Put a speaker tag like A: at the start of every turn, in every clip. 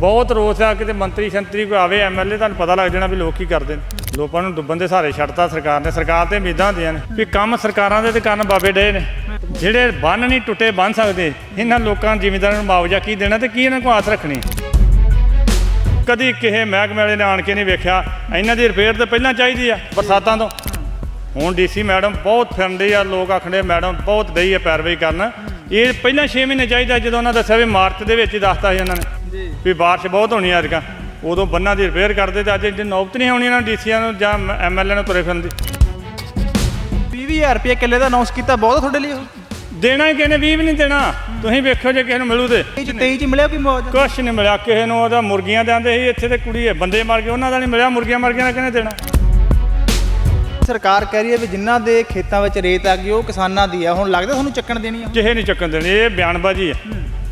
A: ਬਹੁਤ ਰੋਸ ਆ ਕਿਤੇ ਮੰਤਰੀ ਸ਼ੰਤਰੀ ਕੋਈ ਆਵੇ ਐਮਐਲਏ ਤੁਹਾਨੂੰ ਪਤਾ ਲੱਗ ਜਾਣਾ ਵੀ ਲੋਕ ਕੀ ਕਰਦੇ ਨੇ। ਲੋਕਾਂ ਨੂੰ ਡੁੱਬਣ ਦੇ ਸਹਾਰੇ ਛੱਡਤਾ ਸਰਕਾਰ ਨੇ, ਸਰਕਾਰ ਤੇ ਉਮੀਦਾਂ ਹੁੰਦੀਆਂ ਨੇ ਵੀ ਕੰਮ ਸਰਕਾਰਾਂ ਦੇ ਤੇ ਕਰਨ ਬਾਬੇ ਡੇ ਨੇ। ਜਿਹੜੇ ਬੰਨ ਨਹੀਂ ਟੁੱਟੇ ਬੰਨ ਸਕਦੇ, ਇਹਨਾਂ ਲੋਕਾਂ ਜ਼ਿਮੀਂਦਾਰਾਂ ਨੂੰ ਮੁਆਵਜ਼ਾ ਕੀ ਦੇਣਾ ਤੇ ਕੀ ਇਹਨਾਂ ਕੋਲ ਆਸ ਰੱਖਣੀ? ਕਦੀ ਕਿਸੇ ਮਹਿਕਮੇ ਵਾਲੇ ਨੇ ਆਣ ਕੇ ਨਹੀਂ ਵੇਖਿਆ, ਇਹਨਾਂ ਦੀ ਰਿਪੇਅਰ ਤਾਂ ਪਹਿਲਾਂ ਚਾਹੀਦੀ ਆ ਬਰਸਾਤਾਂ ਤੋਂ। ਹੁਣ ਡੀਸੀ ਮੈਡਮ ਬਹੁਤ ਫਿਰਦੇ ਆ, ਲੋਕ ਆਖਣੇ ਮੈਡਮ, ਬਹੁਤ ਦਈ ਆ ਪੈਰਵਾਈ ਕਰਨ। ਇਹ ਪਹਿਲਾਂ 6 ਮਹੀਨੇ ਚਾਹੀਦਾ ਜਦੋਂ ਉਹਨਾਂ ਦੱਸਿਆ ਵੀ ਮਾਰਚ ਦੇ ਵਿੱਚ ਹੀ ਦੱਸਤਾ ਸੀ ਇਹਨਾਂ ਨੇ।
B: ਜੀ।
A: ਵੀ ਬਾਰਿਸ਼ ਬਹੁਤ ਹੋਣੀ ਆ ਅਜਕਾ ਉਦੋਂ ਬੰਨਾਂ ਦੀ ਰਿਪੇਅਰ ਕਰਦੇ ਤੇ ਅੱਜ ਜੇ ਨੌਬਤ ਨਹੀਂ ਆਉਣੀ ਇਹਨਾਂ ਡੀਸੀਆਂ ਨੂੰ ਜਾਂ ਐਮਐਲਏ ਨੂੰ ਤੁਰੇ ਫਿਰਨ ਦੀ।
B: 20000 ਰੁਪਏ ਕਿੱਲੇ ਦਾ ਅਨਾਉਂਸ ਕੀਤਾ ਬਹੁਤ ਤੁਹਾਡੇ ਲਈ ਉਹ
A: ਦੇਣਾ ਹੀ ਕਿਸੇ ਨੇ 20 ਵੀ ਨਹੀਂ ਦੇਣਾ। ਤੁਸੀਂ ਵੇਖਿਓ ਜੇ ਕਿਸੇ ਨੂੰ ਮਿਲੂ ਤੇ।
B: 23 ਚ 23 ਚ ਮਿਲਿਆ ਕੋਈ ਮੁਆਵਜ਼ਾ
A: ਕੁਛ ਨਹੀਂ ਮਿਲਿਆ। ਕਿਸੇ ਨੂੰ ਉਹਦਾ ਮੁਰਗੀਆਂ ਦੇ ਆਂਦੇ ਸੀ ਇੱਥੇ ਤੇ ਕੁੜੀ ਹੈ ਬੰਦੇ ਮਰ ਗਏ ਉਹਨਾਂ ਦਾ ਨਹੀਂ ਮਿਲਿਆ। ਮੁਰਗੀਆਂ ਮਰ ਗਈਆਂ ਕਿਹਨੇ ਦੇਣਾ?
B: ਸਰਕਾਰ ਕਹਿ ਰਹੀ ਹੈ ਵੀ ਜਿਨ੍ਹਾਂ ਦੇ ਖੇਤਾਂ ਵਿੱਚ ਰੇਤ ਆ ਗਈ ਉਹ ਕਿਸਾਨਾਂ ਦੀ ਆ। ਹੁਣ ਲੱਗਦਾ ਤੁਹਾਨੂੰ ਚੱਕਣ ਦੇਣੀ ਆ?
A: ਜਿਹੇ ਨਹੀਂ ਚੱਕਣ ਦੇਣੀ ਇਹ ਬਿਆਨਬਾਜ਼ੀ ਹੈ।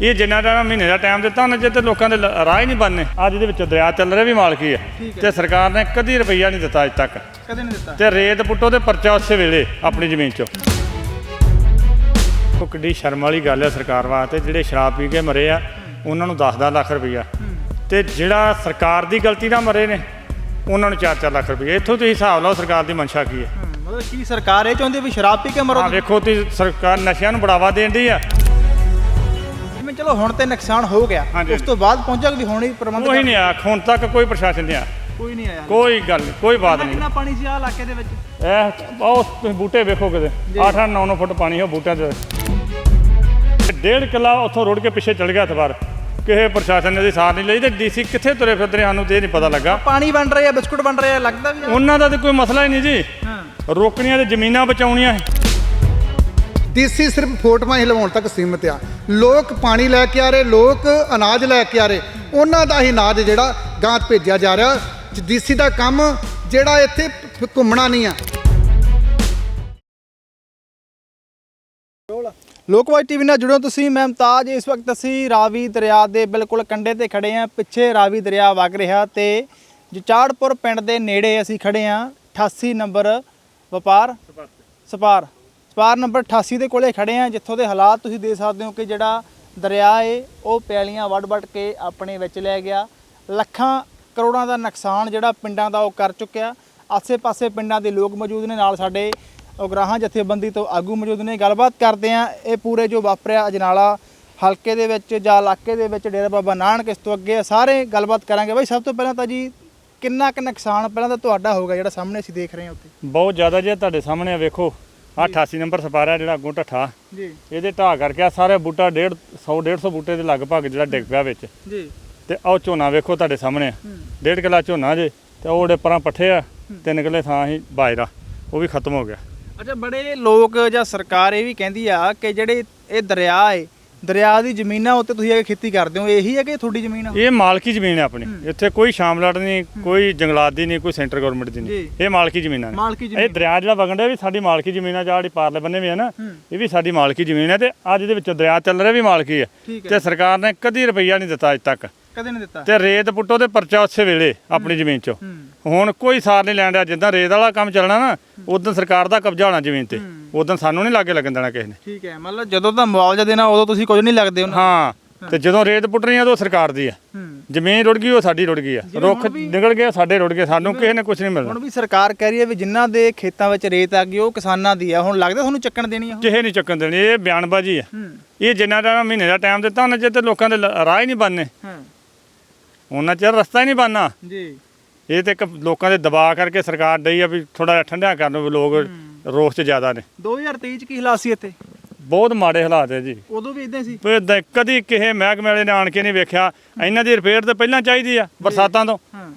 A: ਇਹ ਜਿੰਨਾ ਦਾ ਮਹੀਨੇ ਦਾ ਟਾਈਮ ਦਿੱਤਾ ਉਹਨਾਂ ਚਿਰ ਤੇ ਲੋਕਾਂ ਦੇ ਲ- ਰਾਹ ਹੀ ਨਹੀਂ ਬਣਨੇ। ਅੱਜ ਦੇ ਵਿੱਚ ਦਰਿਆ ਚੱਲ ਰਿਹਾ ਵੀ ਮਾਲਕੀ ਹੈ। ਤੇ ਸਰਕਾਰ ਨੇ ਕਦੀ ਰੁਪਈਆ ਨਹੀਂ ਦਿੱਤਾ ਅੱਜ ਤੱਕ।
B: ਕਦੇ ਨਹੀਂ ਦਿੱਤਾ।
A: ਤੇ ਰੇਤ ਪੁੱਟੋ ਤੇ ਪਰਚਾ ਉਸੇ ਵੇਲੇ ਆਪਣੀ ਜ਼ਮੀਨ 'ਚੋਂ। ਉਹ ਕਿੱਡੀ ਸ਼ਰਮ ਵਾਲੀ ਗੱਲ ਹੈ ਸਰਕਾਰ ਵਾਸਤੇ ਜਿਹੜੇ ਸ਼ਰਾਬ ਪੀ ਕੇ ਮਰੇ ਆ ਉਹਨਾਂ ਨੂੰ 10-10 ਲੱਖ ਰੁਪਈਆ। ਤੇ ਜਿਹੜਾ ਸਰਕਾਰ ਦੀ ਗਲਤੀ ਨਾਲ ਮਰੇ ਨੇ ਉਹਨਾਂ ਨੂੰ 4-4 ਲੱਖ ਰੁਪਈਆ। ਇੱਥੋਂ ਤੁਸੀਂ ਹਿਸਾਬ ਲਾਓ ਸਰਕਾਰ ਦੀ ਮਨਸ਼ਾ ਕੀ ਹੈ
B: ਮਤਲਬ ਕੀ ਸਰਕਾਰ ਇਹ ਚਾਹੁੰਦੀ ਵੀ ਸ਼ਰਾਬ ਪੀ ਕੇ ਮਰੋ
A: ਆ ਵੇਖੋ ਤੁਸੀਂ ਸਰਕਾਰ ਨਸ਼ਿਆਂ ਨੂੰ ਬੜਾਵਾ ਦੇਣ ਦੀ ਆ।
B: ਜਿਵੇਂ ਚਲੋ ਹੁਣ ਤੇ ਨੁਕਸਾਨ ਹੋ ਗਿਆ।
A: ਹਾਂਜੀ।
B: ਉਸ ਤੋਂ ਬਾਅਦ ਪਹੁੰਚਾ ਵੀ ਹੁਣ ਹੀ ਪ੍ਰਬੰਧ
A: ਕੋਈ ਨਹੀਂ ਆ ਹੁਣ ਤੱਕ ਕੋਈ ਪ੍ਰਸ਼ਾਸਨ ਨਹੀਂ ਆ
B: ਕੋਈ ਨਹੀਂ ਆਇਆ।
A: ਕੋਈ ਗੱਲ ਨਹੀਂ ਕੋਈ ਬਾਤ ਨਹੀਂ।
B: ਕਿੰਨਾ ਪਾਣੀ ਸੀ ਆ ਇਲਾਕੇ ਦੇ ਵਿੱਚ?
A: ਇਹ ਉਹ ਤੁਸੀਂ ਬੂਟੇ ਵੇਖੋ ਕਿਤੇ। 8-8 9-9 ਫੁੱਟ ਪਾਣੀ ਹੋ ਬੂਟਿਆਂ 'ਚ ਡੇਢ ਕਿੱਲਾ ਉੱਥੋਂ ਰੁੜ ਕੇ ਪਿੱਛੇ ਚੜ ਗਿਆ ਤਵਾਰ ਕਿਸੇ ਪ੍ਰਸ਼ਾਸਨ ਨੇ ਦੀ ਸਾਰ ਨਹੀਂ ਲਈ ਤੇ ਡੀਸੀ ਕਿੱਥੇ ਤੁਰੇ ਫਿਰਦੇ ਨੇ ਸਾਨੂੰ ਤੇ ਇਹ ਨਹੀਂ ਪਤਾ ਲੱਗਾ।
B: ਪਾਣੀ ਬਣ ਰਿਹਾ ਬਿਸਕੁਟ ਬਣ ਰਿਹਾ ਲੱਗਦਾ ਵੀ ਆ।
A: ਉਹਨਾਂ ਦਾ ਤੇ ਕੋਈ ਮਸਲਾ ਹੀ ਨਹੀਂ ਜੀ।
B: ਹਾਂ।
A: ਰੋਕਣੀਆਂ ਤੇ ਜ਼ਮੀਨਾਂ ਬਚਾਉਣੀਆਂ
C: ਡੀਸੀ ਸਿਰਫ ਫੋਟੋਆਂ ਹੀ ਲਵਾਉਣ ਤੱਕ ਸੀਮਿਤ ਆ। ਲੋਕ ਪਾਣੀ ਲੈ ਕੇ ਆ ਰਹੇ, ਲੋਕ ਅਨਾਜ ਲੈ ਕੇ ਆ ਰਹੇ। ਉਹਨਾਂ ਦਾ ਹੀ ਅਨਾਜ ਜਿਹੜਾ ਗਾਂ ਭੇਜਿਆ ਜਾ ਰਿਹਾ। ਡੀਸੀ ਦਾ ਕੰਮ ਜਿਹੜਾ ਇੱਥੇ ਘੁੰਮਣਾ ਨਹੀਂ ਆ।
B: ਲੋਕਵਾਈ ਟੀਵੀ ਨਾਲ ਜੁੜੋ ਤੁਸੀਂ, ਮੈਂ ਮੁਮਤਾਜ। ਇਸ ਵਕਤ ਅਸੀਂ ਰਾਵੀ ਦਰਿਆ ਦੇ ਬਿਲਕੁਲ ਕੰਢੇ ਤੇ ਖੜੇ ਆਂ। ਪਿੱਛੇ ਰਾਵੀ ਦਰਿਆ ਵਗ ਰਿਹਾ ਤੇ ਜਚਾੜਪੁਰ ਪਿੰਡ ਦੇ ਨੇੜੇ ਅਸੀਂ ਖੜੇ ਆਂ। 88 ਨੰਬਰ ਵਪਾਰ, ਸਪਾਰ। ਸਪਾਰ ਨੰਬਰ 88 ਦੇ ਕੋਲੇ ਖੜੇ ਆ ਜਿੱਥੋਂ ਦੇ ਹਾਲਾਤ ਤੁਸੀਂ ਦੇਖ ਸਕਦੇ ਹੋ ਕਿ ਜਿਹੜਾ ਦਰਿਆ ਏ, ਉਹ ਪੈਲੀਆਂ ਵੱਡ-ਵੱਡ ਕੇ ਆਪਣੇ ਵਿੱਚ ਲੈ ਗਿਆ। ਲੱਖਾਂ ਕਰੋੜਾਂ ਦਾ ਨੁਕਸਾਨ ਜਿਹੜਾ ਪਿੰਡਾਂ ਦਾ ਉਹ ਕਰ ਚੁੱਕਿਆ। ਆਸੇ-ਪਾਸੇ ਪਿੰਡਾਂ ਦੇ ਲੋਕ ਮੌਜੂਦ ਨੇ, ਨਾਲ ਸਾਡੇ ਉਗਰਾਹਾਂ ਜਥੇਬੰਦੀ ਤੋਂ ਆਗੂ ਮੌਜੂਦ ਨੇ। ਗੱਲਬਾਤ ਕਰਦੇ ਆ ਇਹ ਪੂਰੇ ਜੋ ਵਾਪਰਿਆ ਅਜਨਾਲਾ ਹਲਕੇ ਦੇ ਵਿੱਚ ਜਾਂ ਇਲਾਕੇ ਦੇ ਵਿੱਚ ਡੇਰਾ ਬਾਬਾ ਨਾਨਕ, ਇਸ ਤੋਂ ਅੱਗੇ ਸਾਰੇ ਗੱਲਬਾਤ ਕਰਾਂਗੇ। ਬਾਈ, ਸਭ ਤੋਂ ਪਹਿਲਾਂ ਤਾਂ ਜੀ, ਕਿੰਨਾ ਕੁ ਨੁਕਸਾਨ ਪਹਿਲਾਂ ਤਾਂ ਤੁਹਾਡਾ ਹੋਗਾ ਜਿਹੜਾ ਸਾਹਮਣੇ ਅਸੀਂ ਦੇਖ ਰਹੇ ਹਾਂ ਉੱਥੇ?
A: ਬਹੁਤ ਜ਼ਿਆਦਾ ਜੇ ਤੁਹਾਡੇ ਸਾਹਮਣੇ ਆ, ਵੇਖੋ। ਆਹ 88 ਨੰਬਰ ਸਪਾਰਾ ਜਿਹੜਾ ਅੱਗੋਂ ਢੱਠਾ।
B: ਜੀ।
A: ਇਹਦੇ ਢਾਹ ਕਰਕੇ ਆ ਸਾਰੇ ਬੂਟਾ 1.5 100 150 ਬੂਟੇ ਦੇ ਲਗਭਗ ਜਿਹੜਾ ਡਿੱਗ ਪਿਆ ਵਿੱਚ।
B: ਜੀ।
A: ਤੇ ਆਹ ਝੋਨਾ ਵੇਖੋ ਤੁਹਾਡੇ ਸਾਹਮਣੇ। ਡੇਢ ਕਿੱਲਾ ਝੋਨਾ ਜੇ ਤੇ ਉਹ ਜਿਹੜੇ ਪਰਾਂ ਪੱਠੇ ਆ ਤਿੰਨ ਕਿੱਲੇ ਥਾਂ ਹੀ ਬਾਜਰਾ ਉਹ ਵੀ ਖਤਮ ਹੋ ਗਿਆ।
B: ਅੱਛਾ ਬੜੇ ਲੋਕ ਜਾਂ ਸਰਕਾਰ ਇਹ ਵੀ ਕਹਿੰਦੀ ਆ ਕਿ ਜਿਹੜੇ ਇਹ ਦਰਿਆ ਏ ਦਰਿਆ ਦੀ ਜ਼ਮੀਨਾਂ ਉੱਤੇ ਤੁਸੀਂ ਆ ਕੇ ਖੇਤੀ ਕਰਦੇ ਹੋ ਇਹੀ ਹੈ ਕਿ ਤੁਹਾਡੀ ਜ਼ਮੀਨ ਆ?
A: ਇਹ ਮਾਲਕੀ ਜ਼ਮੀਨ ਹੈ ਆਪਣੀ। ਇੱਥੇ ਕੋਈ ਸ਼ਾਮਲਾਟ ਨਹੀਂ ਕੋਈ ਜੰਗਲਾਤ ਦੀ ਨਹੀਂ ਕੋਈ ਸੈਂਟਰ ਗਵਰਨਮੈਂਟ ਦੀ ਨਹੀਂ। ਇਹ ਮਾਲਕੀ ਜ਼ਮੀਨਾਂ ਨੇ।
B: ਮਾਲਕੀ
A: ਇਹ ਦਰਿਆ ਜਿਹੜਾ ਵਗਣ ਡਿਆ ਵੀ ਸਾਡੀ ਮਾਲਕੀ ਜ਼ਮੀਨ ਆ ਜਿਹੜੀ ਪਾਰਲੇ ਬੰਨੇ ਵੀ ਹੈ ਨਾ ਇਹ ਵੀ ਸਾਡੀ ਮਾਲਕੀ ਜ਼ਮੀਨ ਹੈ ਤੇ ਅੱਜ ਦੇ ਵਿੱਚ ਦਰਿਆ ਚੱਲ ਰਿਹਾ ਵੀ ਮਾਲਕੀ ਹੈ। ਤੇ ਸਰਕਾਰ ਨੇ ਕਦੀ ਰੁਪਈਆ ਨਹੀਂ ਦਿੱਤਾ ਅੱਜ ਤੱਕ।
B: ਕਦੇ ਨਹੀਂ ਦਿੱਤਾ।
A: ਤੇ ਰੇਤ ਪੁੱਟੋ ਤੇ ਪਰਚਾ ਉਸੇ ਵੇਲੇ ਆਪਣੀ ਜ਼ਮੀਨ 'ਚੋਂ। ਹੁਣ ਕੋਈ ਸਾਰ ਨਹੀਂ ਲੈਣ ਡਿਆ ਜਿੱਦਾਂ ਰੇਤ ਵਾਲਾ ਕੰਮ ਚੱਲਣਾ ਨਾ ਉਦੋਂ ਸਰਕਾਰ ਦਾ ਕਬਜ਼ਾ ਹੋਣਾ ਜ਼ਮੀਨ ਤੇ। ਉਦੋਂ ਸਾਨੂੰ ਨਹੀਂ ਲਾਗੇ ਲੱਗਣ ਦੇਣਾ ਕਿਸੇ ਨੇ।
B: ਠੀਕ ਹੈ ਮਤਲਬ ਜਦੋਂ ਤਾਂ ਮੁਆਵਜ਼ਾ ਦੇਣਾ ਉਦੋਂ ਤੁਸੀਂ ਕੁਝ ਨਹੀਂ ਲੱਗਦੇ ਉਹਨਾਂ
A: ਹਾਂ ਤੇ ਜਦੋਂ ਰੇਤ ਪੁੱਟਣੀ ਆ ਉਦੋਂ ਸਰਕਾਰ ਦੀ ਆ। ਜ਼ਮੀਨ ਰੁੜ ਗਈ ਉਹ ਸਾਡੀ ਰੁੜ ਗਈ ਆ। ਰੁੱਖ ਨਿਕਲ ਗਏ ਸਾਡੇ ਰੁੜ ਗਏ ਸਾਨੂੰ ਕਿਸੇ ਨੇ ਕੁਝ ਨਹੀਂ ਮਿਲਣਾ।
B: ਹੁਣ ਵੀ ਸਰਕਾਰ ਕਹਿ ਰਹੀ ਹੈ ਵੀ ਜਿਨ੍ਹਾਂ ਦੇ ਖੇਤਾਂ ਵਿੱਚ ਰੇਤ ਆ ਗਈ ਉਹ ਕਿਸਾਨਾਂ ਦੀ ਆ। ਹੁਣ ਲੱਗਦਾ ਤੁਹਾਨੂੰ ਚੱਕਣ ਦੇਣੀ ਆ?
A: ਜਿਹੇ ਨਹੀਂ ਚੱਕਣ ਦੇਣੀ ਇਹ ਬਿਆਨਬਾਜ਼ੀ ਆ। ਇਹ ਜਿੰਨਾ ਦਾ ਮਹੀਨੇ ਦਾ ਟਾਈਮ ਦਿੱਤਾ ਉਹਨਾਂ ਚਿਰ ਤੇ ਲੋਕਾਂ ਦੇ ਰਾਹ ਹੀ ਨਹੀਂ ਬਣਨੇ।
B: ਹਾਂ।
A: ਉਹਨਾਂ ਚਿਰ ਰਸਤਾ ਹੀ ਨਹੀਂ ਬਣਨਾ।
B: ਜੀ।
A: ਇਹ ਤੇ ਇੱਕ ਲੋਕਾਂ ਦੇ ਦਬਾਅ ਕਰਕੇ ਸਰਕਾਰ ਡਈ ਆ ਵੀ ਥੋੜਾ ਠੰਡਿਆ ਕਰਨ ਲੋਕ ਰੋਸ 'ਚ ਜ਼ਿਆਦਾ ਨੇ।
B: 2023 ਚ ਕੀ ਹਾਲਾਤ ਸੀ ਇੱਥੇ?
A: ਬਹੁਤ ਮਾੜੇ ਹਾਲਾਤ ਹੈ ਜੀ।
B: ਉਦੋਂ ਵੀ ਇਦਾਂ ਸੀ?
A: ਵੀ ਏਦਾਂ ਕਦੀ ਕਿਸੇ ਮਹਿਕਮੇ ਵਾਲੇ ਨੇ ਆਣ ਕੇ ਨਹੀਂ ਵੇਖਿਆ। ਇਹਨਾਂ ਦੀ ਰਿਪੇਅਰ ਤਾਂ ਪਹਿਲਾਂ ਚਾਹੀਦੀ ਆ ਬਰਸਾਤਾਂ ਤੋਂ।
B: ਹਾਂ।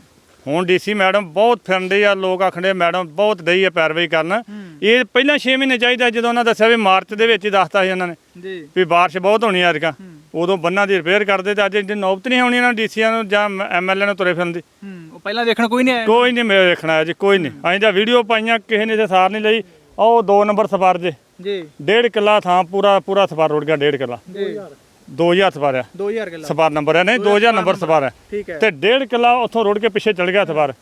A: ਹੁਣ ਡੀਸੀ ਮੈਡਮ ਬਹੁਤ ਫਿਰਦੇ ਆ ਲੋਕ ਆਖਣੇ ਮੈਡਮ ਬਹੁਤ ਦਈ ਆ ਪੈਰਵਾਈ ਕਰਨ। ਇਹ ਪਹਿਲਾਂ 6 ਮਹੀਨੇ ਚਾਹੀਦਾ ਜਦੋਂ ਉਹਨਾਂ ਦੱਸਿਆ ਵੀ ਮਾਰਚ ਦੇ ਵਿੱਚ ਹੀ ਦੱਸਤਾ ਸੀ ਉਹਨਾਂ ਨੇ
B: ਜੀ।
A: ਵੀ ਬਾਰਿਸ਼ ਬਹੁਤ ਹੋਣੀ ਆ ਅਜਕਾ ਉਦੋਂ ਬੰਨਾਂ ਦੀ ਰਿਪੇਅਰ ਕਰਦੇ ਤੇ ਅੱਜ ਜੇ ਨੌਬਤ ਨਹੀਂ ਆਉਣੀ ਇਹਨਾਂ ਡੀਸੀਆਂ ਨੂੰ ਜਾਂ ਐਮਐਲਏ ਨੂੰ ਤੁਰੇ ਫਿਰਨ ਦੀ।
B: ਹੂੰ ਉਹ ਪਹਿਲਾਂ ਦੇਖਣ ਕੋਈ ਨਹੀਂ ਆਇਆ।
A: ਕੋਈ ਨਹੀਂ ਮੇਰੇ ਦੇਖਣਾ ਜੀ ਕੋਈ ਨਹੀਂ। ਅਸੀਂ ਤਾਂ ਵੀਡੀਓ ਪਾਈਆਂ ਕਿਸੇ ਨੇ ਤੇ ਸਾਰ ਨਹੀਂ ਲਈ। ਉਹ 2 ਨੰਬਰ ਸਫਾਰ ਜੇ
B: ਜੀ।
A: ਡੇਢ ਕਿੱਲਾ ਥਾਂ ਪੂਰਾ ਪੂਰਾ ਸਫਾਰ ਰੁੜ ਗਿਆ ਡੇਢ ਕਿੱਲਾ।
B: ਜੀ।
A: 2000 ਸਫਾਰ ਆ
B: 2000 ਕਿੱਲਾ।
A: ਸਫਾਰ ਨੰਬਰ ਹੈ ਨਹੀਂ 2000 ਨੰਬਰ ਸਫਾਰ ਹੈ।
B: ਠੀਕ ਹੈ।
A: ਤੇ ਡੇਢ ਕਿੱਲਾ ਉੱਥੋਂ ਰੁੜ ਕੇ ਪਿੱਛੇ ਚੜ ਗਿਆ ਸਫਾਰ।